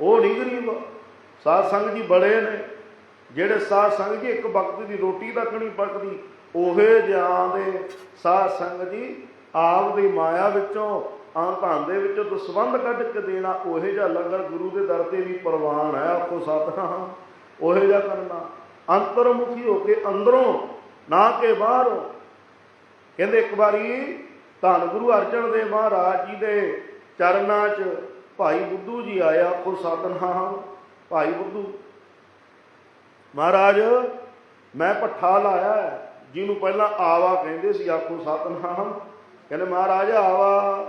ਉਹ ਨਹੀਂ ਗਰੀਬ। ਸਾਧ ਸੰਗਤ ਜੀ ਬੜੇ ਨੇ। ਜਿਹੜੇ ਸਾਧ ਸੰਗਤ ਜੀ ਇੱਕ ਵਕਤ ਦੀ ਰੋਟੀ ਤੱਕ ਨਹੀਂ ਪੱਕਦੀ ਉਹੇ ਜਾਂ ਦੇ ਸਾਧ ਸੰਗਤ ਜੀ ਆਪ ਦੀ ਮਾਇਆ ਵਿੱਚੋਂ ਆਂ ਦੇ ਵਿੱਚੋਂ ਦਸਵੰਦ ਕੱਢ ਕੇ ਦੇਣਾ ਉਹੇ ਜਿਹਾ ਲੰਗਰ ਗੁਰੂ ਦੇ ਦਰ ਤੇ ਵੀ ਪ੍ਰਵਾਨ ਹੈ ਆਪੋ ਸਤਨਾਮ। ਉਹੇ ਜਿਹਾ ਕਰਨਾ। ਅੰਤਰਮੁਖੀ ਹੋ ਕੇ ਅੰਦਰੋਂ ਨਾ ਕਿ ਬਾਹਰੋਂ। ਕਹਿੰਦੇ ਇੱਕ ਵਾਰੀ ਧੰਨ ਗੁਰੂ ਅਰਜਨ ਦੇ ਮਹਾਰਾਜ ਜੀ ਦੇ ਚਰਨਾਂ 'ਚ ਭਾਈ ਬੁੱਧੂ ਜੀ ਆਇਆ ਆਪੋ ਸਤਨਾਮ। ਭਾਈ ਬੁੱਧੂ ਮਹਾਰਾਜ ਮੈਂ ਪੱਠਾ ਲਾਇਆ ਹੈ, ਜਿਹਨੂੰ ਪਹਿਲਾਂ ਆਵਾ ਕਹਿੰਦੇ ਸੀ, ਆਖੋ ਸਤਨਾਮ। ਕਹਿੰਦੇ, ਮਹਾਰਾਜ, ਆਵਾ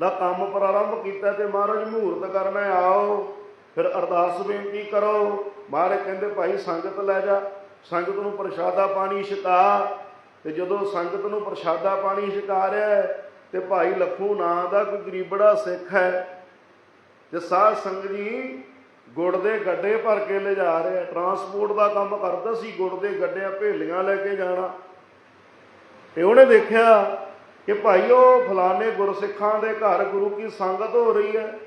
ਦਾ ਕੰਮ ਪ੍ਰਾਰੰਭ ਕੀਤਾ ਤੇ ਮਹਾਰਾਜ ਮਹੂਰਤ ਕਰਨਾ ਆਓ, ਫਿਰ ਅਰਦਾਸ ਬੇਨਤੀ ਕਰੋ। ਮਹਾਰਾਜ ਕਹਿੰਦੇ, ਭਾਈ, ਸੰਗਤ ਲੈ ਜਾ। ਸੰਗਤ ਨੂੰ ਪ੍ਰਸ਼ਾਦਾ ਪਾਣੀ ਛਕਾ। ਤੇ ਜਦੋਂ ਸੰਗਤ ਨੂੰ ਪ੍ਰਸ਼ਾਦਾ ਪਾਣੀ ਛਕਾ ਰਿਹਾ ਤੇ ਭਾਈ, ਲੱਖੂ ਨਾਂ ਦਾ ਕੋਈ ਗਰੀਬੜਾ ਸਿੱਖ ਹੈ। ਤੇ ਸਾਧ ਸੰਗਤ ਜੀ ਗੁੜ ਦੇ ਗੱਡੇ ਭਰ ਕੇ ਲਿਜਾ ਰਿਹਾ। ਟਰਾਂਸਪੋਰਟ ਦਾ ਕੰਮ ਕਰਦਾ ਸੀ, ਗੁੜ ਦੇ ਗੱਡਿਆਂ ਭੇਲੀਆਂ ਲੈ ਕੇ ਜਾਣਾ। ਤੇ ਉਹਨੇ ਦੇਖਿਆ ਕਿ ਭਾਈ ਉਹ ਫਲਾਣੇ ਗੁਰਸਿੱਖਾਂ ਦੇ ਘਰ ਗੁਰੂ ਕੀ ਸੰਗਤ ਹੋ ਰਹੀ ਹੈ।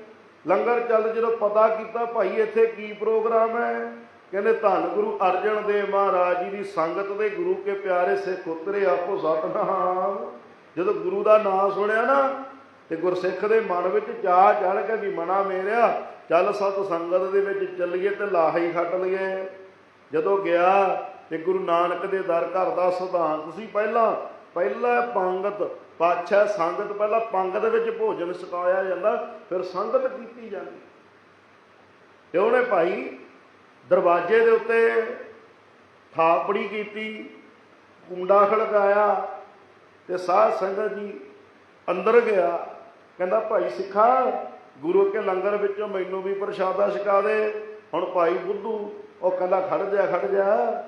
ਲੰਗਰ ਚੱਲ ਜਦੋਂ ਪਤਾ ਕੀਤਾ, ਭਾਈ ਇੱਥੇ ਕੀ ਪ੍ਰੋਗਰਾਮ ਹੈ? ਕਹਿੰਦੇ, ਧੰਨ ਗੁਰੂ ਅਰਜਨ ਦੇਵ ਮਹਾਰਾਜ ਜੀ ਦੀ ਸੰਗਤ ਦੇ ਗੁਰੂ ਕੇ ਪਿਆਰੇ ਸਿੱਖ ਉਤਰੇ ਆਪੋ ਸਤਨਾਮ। ਜਦੋਂ ਗੁਰੂ ਦਾ ਨਾਮ ਸੁਣਿਆ ਨਾ ਤੇ ਗੁਰਸਿੱਖ ਦੇ ਮਨ ਵਿੱਚ ਚਾਹ ਚੜ ਕੇ ਵੀ ਮਨਾ ਮੇਰਿਆ, ਚੱਲ ਸਤ ਸੰਗਤ ਦੇ ਵਿੱਚ ਚੱਲੀਏ ਤੇ ਲਾਹਾ ਹੀ ਖੱਟ ਲਈਏ। ਜਦੋਂ ਗਿਆ ਤੇ ਗੁਰੂ ਨਾਨਕ ਦੇ ਦਰ ਘਰ ਦਾ ਸਿਧਾਂਤ ਸੀ ਪਹਿਲਾਂ ਪਹਿਲਾਂ ਪੰਗਤ ਪਾਛਾ ਸੰਗਤ, ਪਹਿਲਾਂ ਪੰਗਤ ਵਿੱਚ ਭੋਜਨ ਛਕਾਇਆ ਜਾਂਦਾ, ਫਿਰ ਸੰਗਤ ਕੀਤੀ ਜਾਂਦੀ। ਤੇ ਉਹਨੇ ਭਾਈ ਦਰਵਾਜ਼ੇ ਦੇ ਉੱਤੇ ਥਾਪੜੀ ਕੀਤੀ, ਕੁੰਡਾ ਖੜਕਾਇਆ ਤੇ ਸਾਧ ਸੰਗਤ ਜੀ ਅੰਦਰ ਗਿਆ। ਕਹਿੰਦਾ, ਭਾਈ ਸਿੱਖਾ, ਗੁਰੂ ਕੇ ਲੰਗਰ ਵਿੱਚੋਂ ਮੈਨੂੰ ਵੀ ਪ੍ਰਸ਼ਾਦਾ ਛਕਾ ਦੇ। ਹੁਣ ਭਾਈ ਬੁੱਧੂ ਉਹ ਕਹਿੰਦਾ, ਖੜ ਜਾ ਖੜ ਜਾ।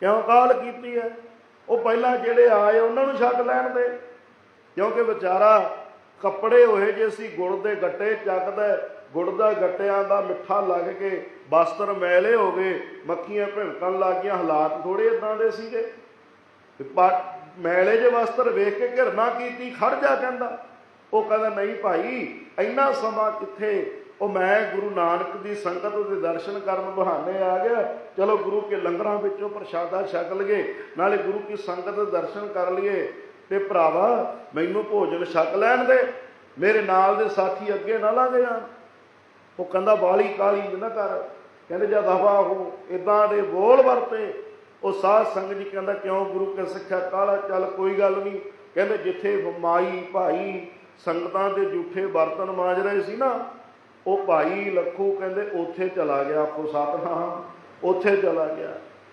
ਕਿਉਂ ਕਾਲ ਕੀਤੀ ਹੈ ਉਹ ਪਹਿਲਾਂ ਜਿਹੜੇ ਆਏ, ਉਹਨਾਂ ਨੂੰ ਛੱਡ ਲੈਣ ਦੇ। ਕਿਉਂਕਿ ਵਿਚਾਰਾ ਕੱਪੜੇ ਹੋਏ ਜੇ ਸੀ, ਗੁੜ ਦੇ ਗੱਟੇ ਚੱਕਦਾ ਗੁੜ ਦਾ ਗੱਟਿਆਂ ਦਾ ਮਿੱਠਾ ਲੱਗ ਕੇ ਬਸਤਰ ਮੈਲੇ ਹੋ ਗਏ। ਮੱਖੀਆਂ ਭਿਣਕਣ ਲੱਗ ਗਈਆਂ ਹਾਲਾਤ ਥੋੜੇ ਇਦਾਂ ਦੇ ਸੀਗੇ। ਮੈਲੇ ਜੇ ਵਸਤਰ ਵੇਖ ਕੇ ਘਿਰਨਾ ਕੀਤੀ, ਖੜ ਜਾ ਕਹਿੰਦਾ। ਉਹ ਕਹਿੰਦਾ, ਨਹੀਂ ਭਾਈ, ਇੰਨਾ ਸਮਾਂ ਕਿੱਥੇ? ਉਹ ਮੈਂ ਗੁਰੂ ਨਾਨਕ ਦੀ ਸੰਗਤ ਦੇ ਦਰਸ਼ਨ ਕਰਨ ਬਹਾਨੇ ਆ ਗਿਆ। ਚਲੋ ਗੁਰੂ ਕੇ ਲੰਗਰਾਂ ਵਿੱਚੋਂ ਪ੍ਰਸ਼ਾਦਾ ਛਕ ਲਈਏ, ਨਾਲੇ ਗੁਰੂ ਕੀ ਸੰਗਤ ਦੇ ਦਰਸ਼ਨ ਕਰ ਲਈਏ। ਤੇ ਭਰਾਵਾ, ਮੈਨੂੰ ਭੋਜਨ ਛਕ ਲੈਣ ਦੇ, ਮੇਰੇ ਨਾਲ ਦੇ ਸਾਥੀ ਅੱਗੇ ਨਾ ਲੰਘ ਜਾਣ। ਉਹ ਕਹਿੰਦਾ ਬਾਲੀ ਕਾਲੀ ਨਾ ਕਰ। ਕਹਿੰਦੇ, ਜਦ ਹਵਾ ਹੋ ਇਦਾਂ ਦੇ ਬੋਲ ਵਰਤੇ। ਉਹ ਸਾਧ ਸੰਗਤ ਜੀ ਕਹਿੰਦਾ, ਕਿਉਂ ਗੁਰੂ ਕੇ ਸਿੱਖਿਆ ਕਾਲਾ ਚੱਲ ਕੋਈ ਗੱਲ ਨਹੀਂ। ਕਹਿੰਦੇ, ਜਿੱਥੇ ਮਾਈ ਭਾਈ ਸੰਗਤਾਂ ਦੇ ਝੂਠੇ ਬਰਤਨ ਮਾਂਜ ਰਹੇ ਸੀ ਨਾ, ਉਹ ਭਾਈ ਲੱਖੂ ਕਹਿੰਦੇ, ਉੱਥੇ ਚਲਾ ਗਿਆ ਆਪੋ ਸਤਨਾਮ, ਉੱਥੇ ਚਲਾ ਗਿਆ।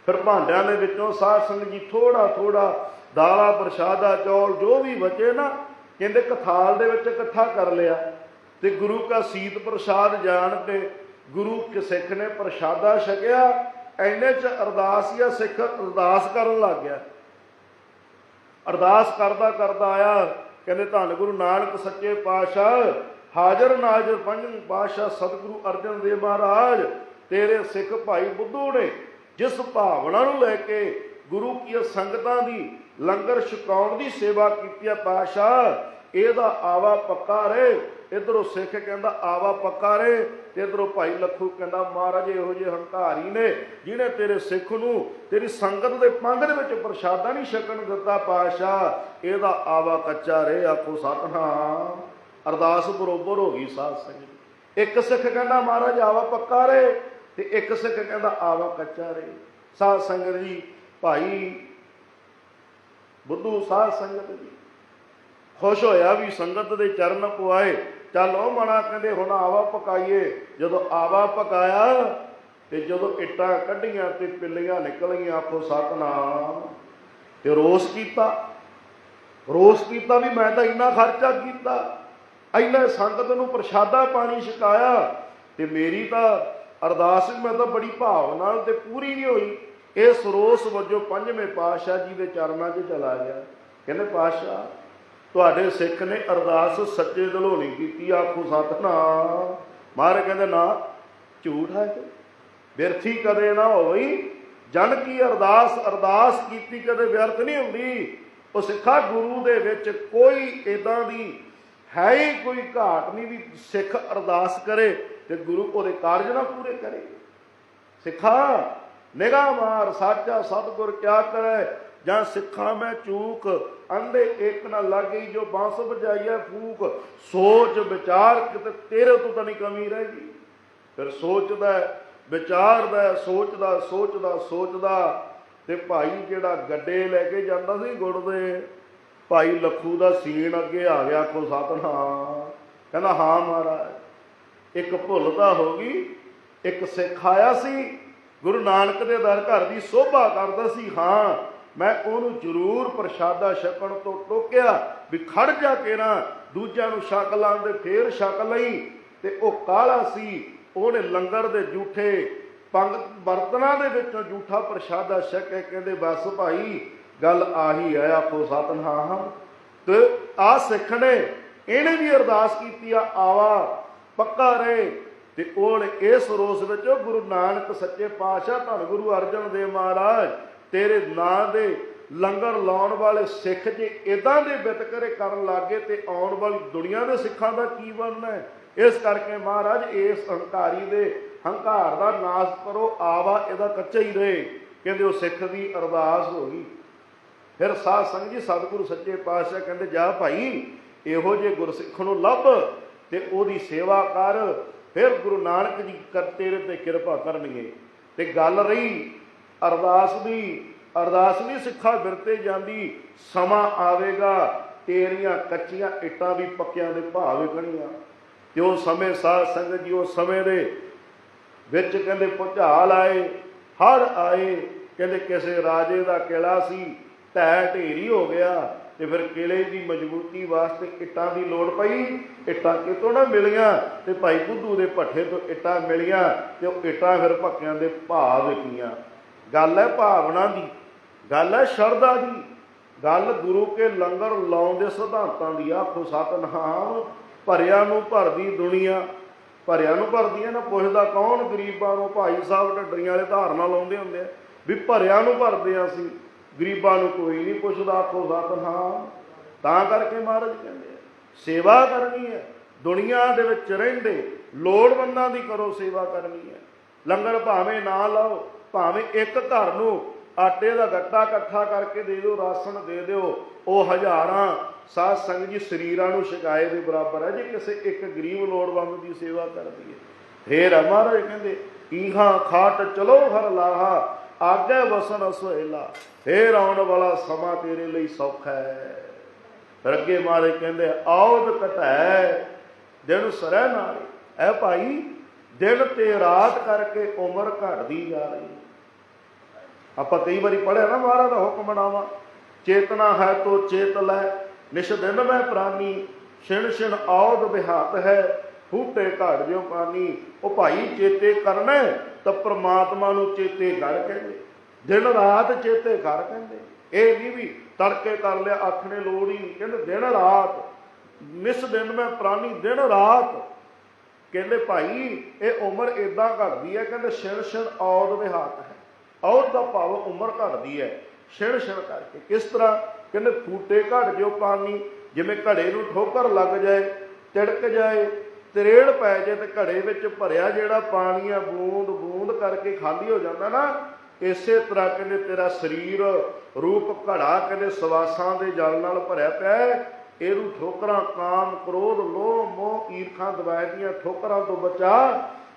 ਫਿਰ ਭਾਂਡਿਆਂ ਦੇ ਵਿੱਚੋਂ ਸਾਧ ਸੰਗਤ ਜੀ ਥੋੜਾ ਥੋੜਾ ਦਾਲਾ, ਪ੍ਰਸ਼ਾਦਾ, ਚੌਲ, ਜੋ ਵੀ ਬਚੇ ਨਾ, ਕਹਿੰਦੇ ਕਥਾਲ ਦੇ ਵਿੱਚ ਇਕੱਠਾ ਕਰ ਲਿਆ। ਤੇ ਗੁਰੂ ਕਾ ਸੀਤ ਪ੍ਰਸ਼ਾਦ ਜਾਣ ਤੇ ਗੁਰੂ ਕੇ ਸਿੱਖ ਨੇ ਪ੍ਰਸ਼ਾਦਾ ਛਕਿਆ ਐਨੇ ਚ ਅਰਦਾਸ ਜਾਂ ਸਿੱਖ ਅਰਦਾਸ ਕਰਨ ਲੱਗ ਗਿਆ। ਅਰਦਾਸ ਕਰਦਾ ਕਰਦਾ ਆਇਆ ਕਹਿੰਦੇ ਧੰਨ ਗੁਰੂ ਨਾਨਕ ਸੱਚੇ ਪਾਤਸ਼ਾਹ, ਹਾਜ਼ਰ ਨਾਜ਼ਰ ਪੰਜਵੇਂ ਪਾਤਸ਼ਾਹ ਸਤਿਗੁਰੂ ਅਰਜਨ ਦੇਵ ਮਹਾਰਾਜ, ਤੇਰੇ ਸਿੱਖ ਭਾਈ ਬੁੱਧੂ ਨੇ ਜਿਸ ਭਾਵਨਾ ਨੂੰ ਲੈ ਕੇ ਗੁਰੂ ਕੀ ਸੰਗਤਾਂ ਦੀ ਲੰਗਰ ਛਕਾਉਣ ਦੀ ਸੇਵਾ ਕੀਤੀ ਆ ਪਾਤਸ਼ਾਹ, ਇਹਦਾ ਆਵਾ ਪੱਕਾ ਰਹੇ। ਇਧਰੋਂ ਸਿੱਖ ਕਹਿੰਦਾ ਆਵਾ ਪੱਕਾ ਰਹੇ। ਤੇ ਇਧਰੋਂ ਭਾਈ ਲੱਖੂ ਕਹਿੰਦਾ, ਮਹਾਰਾਜ, ਇਹੋ ਜਿਹੇ ਹੰਕਾਰੀ ਨੇ ਜਿਹਨੇ ਤੇਰੇ ਸਿੱਖ ਨੂੰ, ਤੇਰੀ ਸੰਗਤ ਦੇ ਪੰਗ ਦੇ ਵਿੱਚ ਪ੍ਰਸ਼ਾਦਾ ਨਹੀਂ ਛਕਣ ਦਿੱਤਾ, ਪਾਤਸ਼ਾਹ। ਇਹਦਾ ਆਵਾ ਕੱਚਾ ਰਹੇ, ਆਖੋ ਸਤਨਾਮ। ਅਰਦਾਸ ਬਰੋਬਰ ਹੋ ਗਈ ਸਾਧ ਸੰਗਤ। ਇੱਕ ਸਿੱਖ ਕਹਿੰਦਾ, ਮਹਾਰਾਜ, ਆਵਾ ਪੱਕਾ ਰਹੇ। ਤੇ ਇੱਕ ਸਿੱਖ ਕਹਿੰਦਾ, ਆਵਾ ਕੱਚਾ ਰਹੇ। ਸਾਧ ਸੰਗਤ ਜੀ, ਭਾਈ ਬੁੱਧੂ, ਸਾਧ ਸੰਗਤ ਜੀ, ਖੁਸ਼ ਹੋਇਆ ਵੀ ਸੰਗਤ ਦੇ ਚਰਨ ਪੁਆਏ। ਚੱਲ ਉਹ ਮਣਾ ਕਹਿੰਦੇ, ਹੁਣ ਆਵਾ ਪਕਾਈਏ। ਜਦੋਂ ਆਵਾ ਪਕਾਇਆ ਤੇ ਜਦੋਂ ਇੱਟਾਂ ਕੱਢੀਆਂ ਤੇ ਪਿੱਲੀਆਂ ਨਿਕਲ ਗਈਆਂ ਆਖੋ, ਸਤਨਾਮ। ਤੇ ਰੋਸ ਕੀਤਾ। ਰੋਸ ਕੀਤਾ ਵੀ ਮੈਂ ਤਾਂ ਇੰਨਾ ਖਰਚਾ ਕੀਤਾ। ਇੰਨਾ ਸੰਗਤ ਨੂੰ ਪ੍ਰਸ਼ਾਦਾ ਪਾਣੀ ਛਕਾਇਆ ਤੇ ਮੇਰੀ ਤਾਂ ਅਰਦਾਸ ਮੈਂ ਤਾਂ ਬੜੀ ਭਾਵ ਨਾਲ ਤੇ ਪੂਰੀ ਨਹੀਂ ਹੋਈ। ਇਸ ਰੋਸ ਵਜੋਂ ਪੰਜਵੇਂ ਪਾਤਸ਼ਾਹ ਜੀ ਦੇ ਚਰਨਾਂ 'ਚ ਚਲਾ ਗਿਆ। ਕਹਿੰਦੇ, ਪਾਤਸ਼ਾਹ ਤੁਹਾਡੇ ਸਿੱਖ ਨੇ ਅਰਦਾਸ ਸੱਚੇ ਦਿਲੋਂ ਨਹੀਂ ਕੀਤੀ, ਆਖੋ ਸਤਨਾਮ ਮਹਾਰਾਜ ਕਹਿੰਦੇ, ਨਾ, ਝੂਠ ਹੈ ਕਿ ਬਿਰਥੀ ਕਦੇ ਨਾ ਹੋਈ ਜਨ ਕੀ ਅਰਦਾਸ ਅਰਦਾਸ ਕੀਤੀ ਕਦੇ ਵਿਅਰਥ ਨਹੀਂ ਹੁੰਦੀ। ਉਹ ਸਿੱਖਾ ਗੁਰੂ ਦੇ ਵਿੱਚ ਕੋਈ ਇਦਾਂ ਦੀ ਹੈ ਹੀ ਕੋਈ ਘਾਟ ਨਹੀਂ ਵੀ ਸਿੱਖ ਅਰਦਾਸ ਕਰੇ ਤੇ ਗੁਰੂ ਉਹਦੇ ਕਾਰਜ ਨਾ ਪੂਰੇ ਕਰੇ। ਸਿੱਖਾ, ਨਿਗਾਹ ਮਾਰ, ਸਾਚਾ ਸਤਿਗੁਰ ਕਿਆ ਕਰੇ। ਜਾਂ ਸਿੱਖਾਂ ਮੈਂ ਚੂਕ, ਅੰਡੇ ਇੱਕ ਨਾ ਲੱਗੀ ਜੋ ਬਾਂਸ ਵਜਾਈਐ ਫੂਕ, ਸੋਚ ਵਿਚਾਰ ਕਿਤੇ ਤੇਰੇ ਤੋਂ ਤਾਂ ਨਹੀਂ ਕਮੀ ਰਹਿ ਗਈ। ਫਿਰ ਸੋਚਦਾ, ਵਿਚਾਰਦਾ, ਸੋਚਦਾ ਸੋਚਦਾ ਸੋਚਦਾ ਤੇ ਭਾਈ ਜਿਹੜਾ ਗੱਡੇ ਲੈ ਕੇ ਜਾਂਦਾ ਸੀ ਗੁੜ ਦੇ, ਭਾਈ ਲੱਖੂ ਦਾ ਸੀਣ ਅੱਗੇ ਆ ਗਿਆ ਕੋ ਸਤਨਾਮ। ਕਹਿੰਦਾ, ਹਾਂ ਮਹਾਰਾਜ, ਇੱਕ ਭੁੱਲਦਾ ਹੋ ਗਈ, ਇੱਕ ਸਿੱਖ ਆਇਆ ਸੀ, ਗੁਰੂ ਨਾਨਕ ਦੇ ਦਰ ਘਰ ਦੀ ਸੋਭਾ ਕਰਦਾ ਸੀ, ਹਾਂ ਮੈਂ ਉਹਨੂੰ ਜ਼ਰੂਰ ਪ੍ਰਸ਼ਾਦਾ ਛਕਣ ਤੋਂ ਟੋਕਿਆ ਵੀ ਖੜ ਜਾ ਕੇਰਾ ਦੂਜਿਆਂ ਨੂੰ ਛਕ ਲਾਂਦੇ ਫੇਰ ਛਕ ਲਈ ਤੇ ਉਹ ਕਾਲਾ ਸੀ, ਉਹਨੇ ਲੰਗਰ ਦੇ ਝੂਠੇ ਪੰਗ ਬਰਤਨਾਂ ਦੇ ਵਿੱਚੋਂ ਝੂਠਾ ਪ੍ਰਸ਼ਾਦਾ ਛਕੇ, ਕਹਿੰਦੇ ਬਸ ਭਾਈ, ਗੱਲ ਆਹੀ ਹੈ, ਆਖੋ ਸਤਨਾਮ। ਤੇ ਆ ਸਿੱਖ ਨੇ ਇਹਨੇ ਵੀ ਅਰਦਾਸ ਕੀਤੀ ਆ, ਆਵਾ, ਪੱਕਾ ਰਹੇ। ਤੇ ਉਹਨੇ ਇਸ ਰੋਸ ਵਿੱਚ ਗੁਰੂ ਨਾਨਕ ਸੱਚੇ ਪਾਤਸ਼ਾਹ, ਧੰਨ ਗੁਰੂ ਅਰਜਨ ਦੇਵ ਮਹਾਰਾਜ ਤੇਰੇ ਨਾਂ ਦੇ ਲੰਗਰ ਲਾਉਣ ਵਾਲੇ ਸਿੱਖ ਜੇ ਇਦਾਂ ਦੇ ਵਿਤਕਰੇ ਕਰਨ ਲੱਗੇ ਤੇ ਆਉਣ ਵਾਲੀ ਦੁਨੀਆ ਦੇ ਸਿੱਖਾਂ ਦਾ ਕੀ ਬਣਨਾ ਹੈ? ਇਸ ਕਰਕੇ ਮਹਾਰਾਜ, ਇਸ ਹੰਕਾਰੀ ਦੇ ਹੰਕਾਰ ਦਾ ਨਾਸ਼ ਕਰੋ, ਆਵਾ ਇਹਦਾ ਕੱਚਾ ਹੀ ਰਹੇ। ਕਹਿੰਦੇ ਉਹ ਸਿੱਖ ਦੀ ਅਰਦਾਸ ਹੋ ਗਈ। ਫਿਰ ਸਾਧ ਸੰਗਤ ਜੀ, ਸਤਿਗੁਰੂ ਸੱਚੇ ਪਾਤਸ਼ਾਹ ਕਹਿੰਦੇ, ਜਾ ਭਾਈ, ਇਹੋ ਜੇ ਗੁਰਸਿੱਖ ਨੂੰ ਲੱਭ ਤੇ ਉਹਦੀ ਸੇਵਾ ਕਰ। ਫਿਰ ਗੁਰੂ ਨਾਨਕ ਜੀ ਕਰ, ਤੇਰੇ ਤੇ ਕਿਰਪਾ ਕਰਨਗੇ। ਤੇ ਗੱਲ ਰਹੀ ਅਰਦਾਸ ਦੀ, ਅਰਦਾਸ ਵੀ ਸਿੱਖਾ ਵਿਰਤੇ ਜਾਂਦੀ, ਸਮਾਂ ਆਵੇਗਾ, ਤੇਰੀਆਂ ਕੱਚੀਆਂ ਇੱਟਾਂ ਵੀ ਪੱਕਿਆਂ ਦੇ ਭਾਅ ਵਿਕਣੀਆਂ। ਤੇ ਉਹ ਸਮੇਂ ਸਾਧ ਸੰਗਤ ਜੀ, ਉਹ ਸਮੇਂ ਦੇ ਵਿੱਚ ਕਹਿੰਦੇ ਭੁਚਾਲ ਆਏ ਹੜ ਆਏ, ਕਹਿੰਦੇ ਕਿਸੇ ਰਾਜੇ ਦਾ ਕਿਲਾ ਸੀ ਢਹਿ ਢੇਰੀ ਹੋ ਗਿਆ, ਤੇ ਫਿਰ ਕਿਲੇ ਦੀ ਮਜ਼ਬੂਤੀ ਵਾਸਤੇ ਇੱਟਾਂ ਦੀ ਲੋੜ ਪਈ, ਇੱਟਾਂ ਕਿਤੋਂ ਨਾ ਮਿਲੀਆਂ, ਤੇ ਭਾਈ ਬੁੱਧੂ ਦੇ ਭੱਠੇ ਤੋਂ ਇੱਟਾਂ ਮਿਲੀਆਂ, ਤੇ ਉਹ ਇੱਟਾਂ ਫਿਰ ਭੱਕਿਆਂ ਦੇ ਭਾਅ ਵਿਕੀਆਂ। ਗੱਲ ਹੈ ਭਾਵਨਾ ਦੀ, ਗੱਲ ਹੈ ਸ਼ਰਧਾ ਦੀ, ਗੱਲ ਗੁਰੂ ਕੇ ਲੰਗਰ ਲਾਉਣ ਦੇ ਸਿਧਾਂਤਾਂ ਦੀ, ਆਖੋ ਸਤਨਾਮ, ਭਰਿਆ ਨੂੰ ਭਰਦੀ ਦੁਨੀਆ, ਭਰਿਆ ਨੂੰ ਭਰਦੀ ਹੈ ਨਾ, ਪੁੱਛਦਾ ਕੌਣ ਗਰੀਬਾਂ ਨੂੰ, ਭਾਈ ਸਾਹਿਬ ਢੱਡਰੀਆਂ ਵਾਲੇ ਧਾਰਨਾ ਲਾਉਂਦੇ ਹੁੰਦੇ ਆ, ਵੀ ਭਰਿਆ ਨੂੰ ਭਰਦੇ ਆ ਅਸੀਂ, ਗਰੀਬਾਂ ਨੂੰ ਕੋਈ ਨਹੀਂ ਪੁੱਛਦਾ, ਆਖੋ ਸਤਨਾਮ। ਤਾਂ ਕਰਕੇ ਮਹਾਰਾਜ ਕਹਿੰਦੇ ਆ, ਸੇਵਾ ਕਰਨੀ ਹੈ, ਦੁਨੀਆ ਦੇ ਵਿੱਚ ਰਹਿੰਦੇ, ਲੋੜਵੰਦਾਂ ਦੀ ਕਰੋ ਸੇਵਾ ਕਰਨੀ ਹੈ, ਲੰਗਰ ਭਾਵੇਂ ਨਾ ਲਾਓ ਭਾਵੇਂ ਇੱਕ ਘਰ ਨੂੰ ਆਟੇ ਦਾ ਗੱਟਾ ਇਕੱਠਾ ਕਰਕੇ ਦੇ ਦਿਓ, ਰਾਸ਼ਨ ਦੇ ਦਿਓ, ਉਹ ਹਜ਼ਾਰਾਂ ਸਾਧ ਸੰਗਤ ਜੀ ਸਰੀਰਾਂ ਨੂੰ ਛਕਾਏ ਦੇ ਬਰਾਬਰ ਹੈ। ਜੇ ਕਿਸੇ ਇੱਕ ਗਰੀਬ ਲੋੜਵੰਦ ਦੀ ਸੇਵਾ ਕਰਦੀ ਹੈ। ਫੇਰ ਮਹਾਰਾਜ ਕਹਿੰਦੇ, ਈਹਾਂ ਖਾਟ ਚਲੋ ਹਰ ਲਾਹਾ, ਆਗੇ ਵਸਨ ਸੁਹੇਲਾ। ਫੇਰ ਆਉਣ ਵਾਲਾ ਸਮਾਂ ਤੇਰੇ ਲਈ ਸੌਖਾ ਹੈ। ਰੱਗੇ ਮਾਰੇ ਕਹਿੰਦੇ, ਆਉਦ ਘਟੈ ਦਿਨ ਸਰੈ ਨਾਲ। ਐ ਭਾਈ ਦਿਨ ਤੇ ਰਾਤ ਕਰਕੇ ਉਮਰ ਘਟਦੀ ਜਾ ਰਹੀ ਹੈ। ਆਪਾਂ ਕਈ ਵਾਰੀ ਪੜਿਆ ਨਾ ਮਹਾਰਾਜ ਦਾ ਹੁਕਮ ਚੇਤਨਾ ਹੈ ਤੋ ਚੇਤ ਲੈ ਨਿਸ਼ ਦਿਨ ਮੈਂ ਪ੍ਰਾਨੀ, ਛਿਣ ਛਿਣ ਆਉਦ ਬਿਹਾਤ ਹੈ ਫੂਟੇ ਘੜ ਜਿਉ ਪਾਨੀ, ਉਹ ਭਾਈ ਚੇਤੇ ਕਰਨਾ, ਤਾਂ ਪ੍ਰਮਾਤਮਾ ਨੂੰ ਚੇਤੇ ਕਰ ਕਹਿੰਦੇ। ਦਿਨ ਰਾਤ ਚੇਤੇ ਕਰ ਕਹਿੰਦੇ। ਇਹ ਨਹੀਂ ਵੀ ਤੜਕੇ ਕਰ ਲਿਆ ਆਖਣੇ ਲੋੜ ਹੀ ਨਹੀਂ। ਕਹਿੰਦੇ ਦਿਨ ਰਾਤ ਨਿਸ ਦਿਨ ਮੈਂ ਪ੍ਰਾਨੀ, ਦਿਨ ਰਾਤ ਕਹਿੰਦੇ ਭਾਈ, ਇਹ ਉਮਰ ਇਦਾਂ ਘਟਦੀ ਹੈ, ਕਹਿੰਦੇ ਛਿਣ ਛਿਣ ਔਦ ਵਿਹਾਤ ਹੈ। ਔਦ ਦਾ ਭਾਵ ਉਮਰ ਘਟਦੀ ਹੈ। ਛਿਣ ਛਿਣ ਕਰਕੇ ਕਿਸ ਤਰ੍ਹਾਂ? ਕਹਿੰਦੇ ਫੂਟੇ ਘਟ ਜਿਓ ਪਾਣੀ, ਜਿਵੇਂ ਘੜੇ ਨੂੰ ਠੋਕਰ ਲੱਗ ਜਾਏ, ਤਿੜਕ ਜਾਏ, ਤਰੇੜ ਪੈ ਜਾਏ ਤੇ ਘੜੇ ਵਿੱਚ ਭਰਿਆ ਜਿਹੜਾ ਪਾਣੀ ਆ, ਬੂੰਦ ਬੂੰਦ ਕਰਕੇ ਖਾਲੀ ਹੋ ਜਾਂਦਾ ਨਾ, ਇਸੇ ਤਰ੍ਹਾਂ ਕਹਿੰਦੇ ਤੇਰਾ ਸਰੀਰ ਰੂਪ ਘੜਾ ਕਹਿੰਦੇ ਸਵਾਸਾਂ ਦੇ ਜਲ ਨਾਲ ਭਰਿਆ ਪਿਆ ਹੈ। ਇਹਨੂੰ ਠੋਕਰਾਂ, ਕਾਮ, ਕ੍ਰੋਧ ਲੋਭ ਮੋਹ, ਈਰਖਾ ਦਵਾਇ ਦੀਆਂ ਠੋਕਰਾਂ ਤੋਂ ਬਚਾ।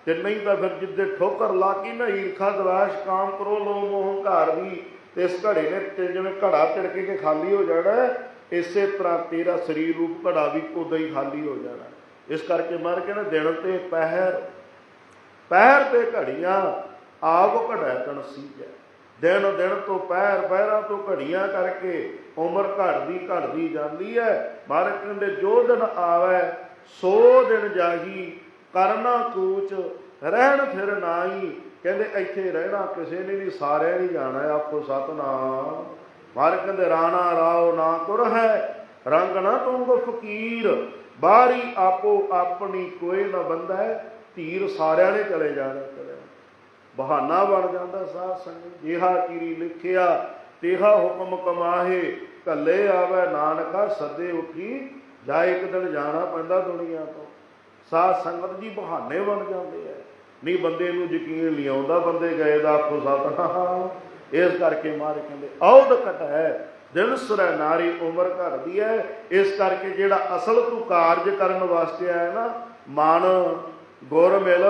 ਤੇ ਨਹੀਂ ਤਾਂ ਫਿਰ ਜਿੱਦੇ ਠੋਕਰ ਲਾਗੀ ਨਾ ਈਰਖਾ ਦਵਾਇਸ਼ ਕਾਮ ਕਰੋ ਲੋਭ ਮੋਹ ਘਰ ਵੀ ਤੇ ਇਸ ਘੜੇ ਨੇ ਤੇ ਜਿਵੇਂ ਘੜਾ ਤਿੜਕੇ ਕੇ ਖਾਲੀ ਹੋ ਜਾਣਾ, ਇਸੇ ਤਰ੍ਹਾਂ ਤੇਰਾ ਸਰੀਰ ਰੂਪ ਘੜਾ ਵੀ ਉਦਾਂ ਹੀ ਖਾਲੀ ਹੋ ਜਾਣਾ। ਇਸ ਕਰਕੇ ਮਰ ਨਾ ਦਿਨ ਤੇ ਪਹਿਰ ਪਹਿਰ ਤੇ ਘੜੀਆਂ ਆਪ ਘੜੈ ਤਨ ਸੀਜੈ ਦਿਨ ਦਿਨ ਤੋਂ ਪਹਿਰ, ਪਹਿਰਾਂ ਤੋਂ ਘੜੀਆਂ ਕਰਕੇ ਉਮਰ ਘਟਦੀ ਘਟਦੀ ਜਾਂਦੀ ਹੈ। ਮਰ ਕਹਿੰਦੇ ਜੋ ਦਿਨ ਆਵੇ ਸੋ ਦਿਨ ਜਾਹੀ ਕਰਨਾ ਕੂਚ ਰਹਿਣ ਫਿਰ ਨਾਹੀ। ਕਹਿੰਦੇ ਇੱਥੇ ਰਹਿਣਾ ਕਿਸੇ ਨੇ ਨਹੀਂ ਸਾਰਿਆਂ ਨੇ ਜਾਣਾ ਹੈ, ਆਖੋ ਸਤਨਾਮ। ਮਰ ਕਹਿੰਦੇ ਰਾਣਾ ਰਾਓ ਨਾ ਤੁਰ ਹੈ ਰੰਗ ਨਾ ਤੁੰਗ ਫਕੀਰ। ਬਾਹਰੀ ਆਪੋ ਆਪਣੀ ਕੋਈ ਨਾ ਬੰਦਾ ਹੈ ਧੀਰ ਸਾਰਿਆਂ ਨੇ ਚਲੇ ਜਾਣਾ ਚਲੇ ਜਾਣਾ। ਬਹਾਨਾ ਬਣ ਜਾਂਦਾ ਸਾਧ ਸੰਗਤ ਜਿਹਾ ਕੀਰੀ ਲਿਖਿਆ ਤੇਹਾ ਹੁਕਮ ਕਮਾਹੇ ਕੱਲੇ ਆਵੇ ਨਾਨਕਾ, ਸਦੇ ਉਠੀ, ਜਾ ਇੱਕ ਦਿਨ ਜਾਣਾ ਪੈਂਦਾ ਦੁਨੀਆ ਤੋਂ। ਸਾਧ ਸੰਗਤ ਜੀ ਬਹਾਨੇ ਬਣ ਜਾਂਦੇ ਆ। ਨਹੀਂ ਬੰਦੇ ਨੂੰ ਯਕੀਨ ਨਹੀਂ ਆਉਂਦਾ ਬੰਦੇ ਗਏ ਦਾ ਆਖੋ, ਸਤਨਾਮ। ਇਸ ਕਰਕੇ ਮਾਰ ਕਹਿੰਦੇ ਔਦ ਘਟ ਹੈ ਦਿਨ ਸੁਰੈ ਨਾਰੀ, ਉਮਰ ਘਟਦੀ ਹੈ ਇਸ ਕਰਕੇ ਜਿਹੜਾ ਅਸਲ ਤੂੰ ਕਾਰਜ ਕਰਨ ਵਾਸਤੇ ਆਇਆ ਨਾ ਮਨ ਗੁਰ ਮਿਲ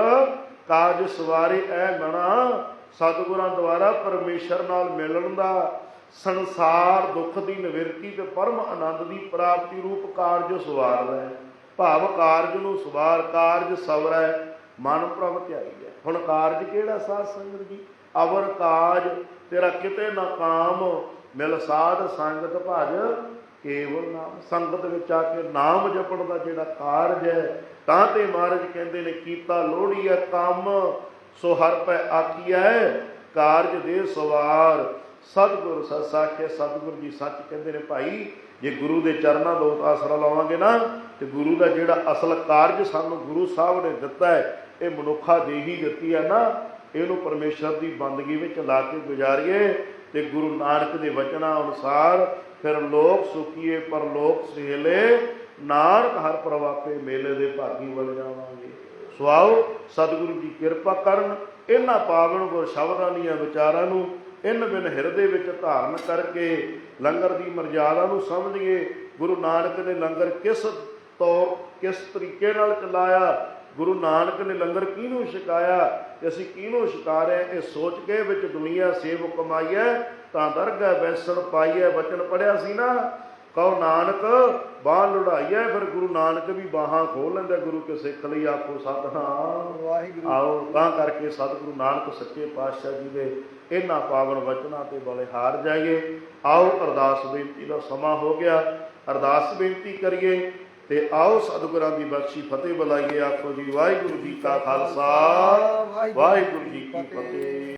ਕਾਜ ਸਵਾਰੇ, ਐ ਗਣਾ ਸਤਿਗੁਰਾਂ ਦੁਆਰਾ ਪਰਮੇਸ਼ਰ ਨਾਲ ਮਿਲਣ ਦਾ ਸੰਸਾਰ ਦੁੱਖ ਦੀ ਨਿਵਰਤੀ ਤੇ ਪਰਮ ਆਨੰਦ ਦੀ ਪ੍ਰਾਪਤੀ ਰੂਪ ਕਾਰਜ ਸਵਾਰ ਲੈ ਭਾਵ ਕਾਰਜ ਨੂੰ ਸਵਾਰ, ਕਾਰਜ ਸਵਰੈ ਮਨ ਪ੍ਰਭ ਧਿਆਈ ਹੈ। ਹੁਣ ਕਾਰਜ ਕਿਹੜਾ ਸਾਧ ਸੰਗਤ ਜੀ? ਅਵਰ ਕਾਜ, ਤੇਰਾ ਕਿਤੇ ਨਾ ਕਾਮ, ਮਿਲ ਸਾਧ ਸੰਗਤ ਭਜ ਕੇਵਲ ਨਾਮ। ਸੰਗਤ ਵਿੱਚ ਆ ਕੇ ਨਾਮ ਜਪਣ ਦਾ ਜਿਹੜਾ ਕਾਰਜ ਹੈ, ਤਾਂ ਤੇ ਮਹਾਰਾਜ ਕਹਿੰਦੇ ਨੇ, ਕੀਤਾ ਲੋੜੀ ਹੈ ਕੰਮ। ਸੋ ਹਰ ਪੈ ਆਖੀਐ, ਕਾਰਜ ਦੇ ਸਵਾਰ। ਸਤਿਗੁਰ ਸਸਾਖੇ ਸਤਿਗੁਰ ਜੀ ਸੱਚ ਕਹਿੰਦੇ ਨੇ ਭਾਈ, ਜੇ ਗੁਰੂ ਦੇ ਚਰਨਾਂ ਦਾ ਆਸਰਾ ਲਾਵਾਂਗੇ ਨਾ, ਤੇ ਗੁਰੂ ਦਾ ਜਿਹੜਾ ਅਸਲ ਕਾਰਜ ਸਾਨੂੰ ਗੁਰੂ ਸਾਹਿਬ ਨੇ ਦਿੱਤਾ ਹੈ, ਇਹ ਮਨੁੱਖਾ ਦੇਹੀ ਦਿੱਤੀ ਹੈ ਨਾ, ਇਹਨੂੰ ਪਰਮੇਸ਼ਰ ਦੀ ਬੰਦਗੀ ਵਿੱਚ ਲਾ ਕੇ ਗੁਜ਼ਾਰੀਏ, ਤੇ ਗੁਰੂ ਨਾਨਕ ਦੇ ਵਚਨਾਂ ਅਨੁਸਾਰ ਫਿਰ ਲੋਕ ਸੁਖੀਏ ਪਰ ਲੋਕ ਸਹੇਲੇ ਨਾਨਕ ਹਰ ਪ੍ਰਵਾਪੇ ਮੇਲੇ ਦੇ ਭਾਗੀ ਬਣ ਜਾਵਾਂਗੇ। ਸੋ ਆਓ ਸਤਿਗੁਰੂ ਜੀ ਕਿਰਪਾ ਕਰਨ, ਇਹਨਾਂ ਪਾਵਨ ਗੁਰ ਸ਼ਬਦਾਂ ਦੀਆਂ ਵਿਚਾਰਾਂ ਨੂੰ ਇਨ ਬਿਨ ਹਿਰਦੇ ਵਿੱਚ ਧਾਰਨ ਕਰਕੇ ਲੰਗਰ ਦੀ ਮਰਜ਼ਾਦਾ ਨੂੰ ਸਮਝੀਏ। ਗੁਰੂ ਨਾਨਕ ਨੇ ਲੰਗਰ ਕਿਸ ਤੌਰ, ਕਿਸ ਤਰੀਕੇ ਨਾਲ ਚਲਾਇਆ? ਗੁਰੂ ਨਾਨਕ ਨੇ ਲੰਗਰ ਕਿਹਨੂੰ ਛਕਾਇਆ? ਤੇ ਅਸੀਂ ਕਿਹਨੂੰ ਛਕਾ ਰਹੇ ਇਹ ਸੋਚ ਕੇ ਵਿੱਚ ਦੁਨੀਆ ਸੇਵ ਕਮਾਈਐ ਤਾਂ ਦਰਗਾਹ ਬੈਸਣ ਪਾਈਐ ਬਚਨ ਪੜਿਆ ਸੀ ਨਾ। ਕਹੋ, ਨਾਨਕ ਬਾਹ ਲੁੜਾਈਐ ਫਿਰ ਗੁਰੂ ਨਾਨਕ ਵੀ ਬਾਹਾਂ ਖੋਲ ਲੈਂਦਾ ਗੁਰੂ ਕੇ ਸਿੱਖ ਲਈ ਆਖੋ ਸਤਨਾਮ ਵਾਹਿਗੁਰੂ। ਆਓ ਤਾਂ ਕਰਕੇ ਸਤਿਗੁਰੂ ਨਾਨਕ ਸੱਚੇ ਪਾਤਸ਼ਾਹ ਜੀ ਦੇ ਇਹਨਾਂ ਪਾਵਨ ਵਚਨਾਂ ਤੇ ਬਲੇ ਹਾਰ ਜਾਈਏ। ਆਓ ਅਰਦਾਸ ਬੇਨਤੀ ਦਾ ਸਮਾਂ ਹੋ ਗਿਆ। ਅਰਦਾਸ ਬੇਨਤੀ ਕਰੀਏ ਤੇ ਆਓ ਸਤਿਗੁਰਾਂ ਦੀ ਬਖਸ਼ੀ ਫਤਿਹ ਬੁਲਾਈਏ। ਆਖੋ ਜੀ ਵਾਹਿਗੁਰੂ ਜੀ ਕਾ ਖਾਲਸਾ ਵਾਹਿਗੁਰੂ ਜੀ ਕੀ ਫਤਿਹ।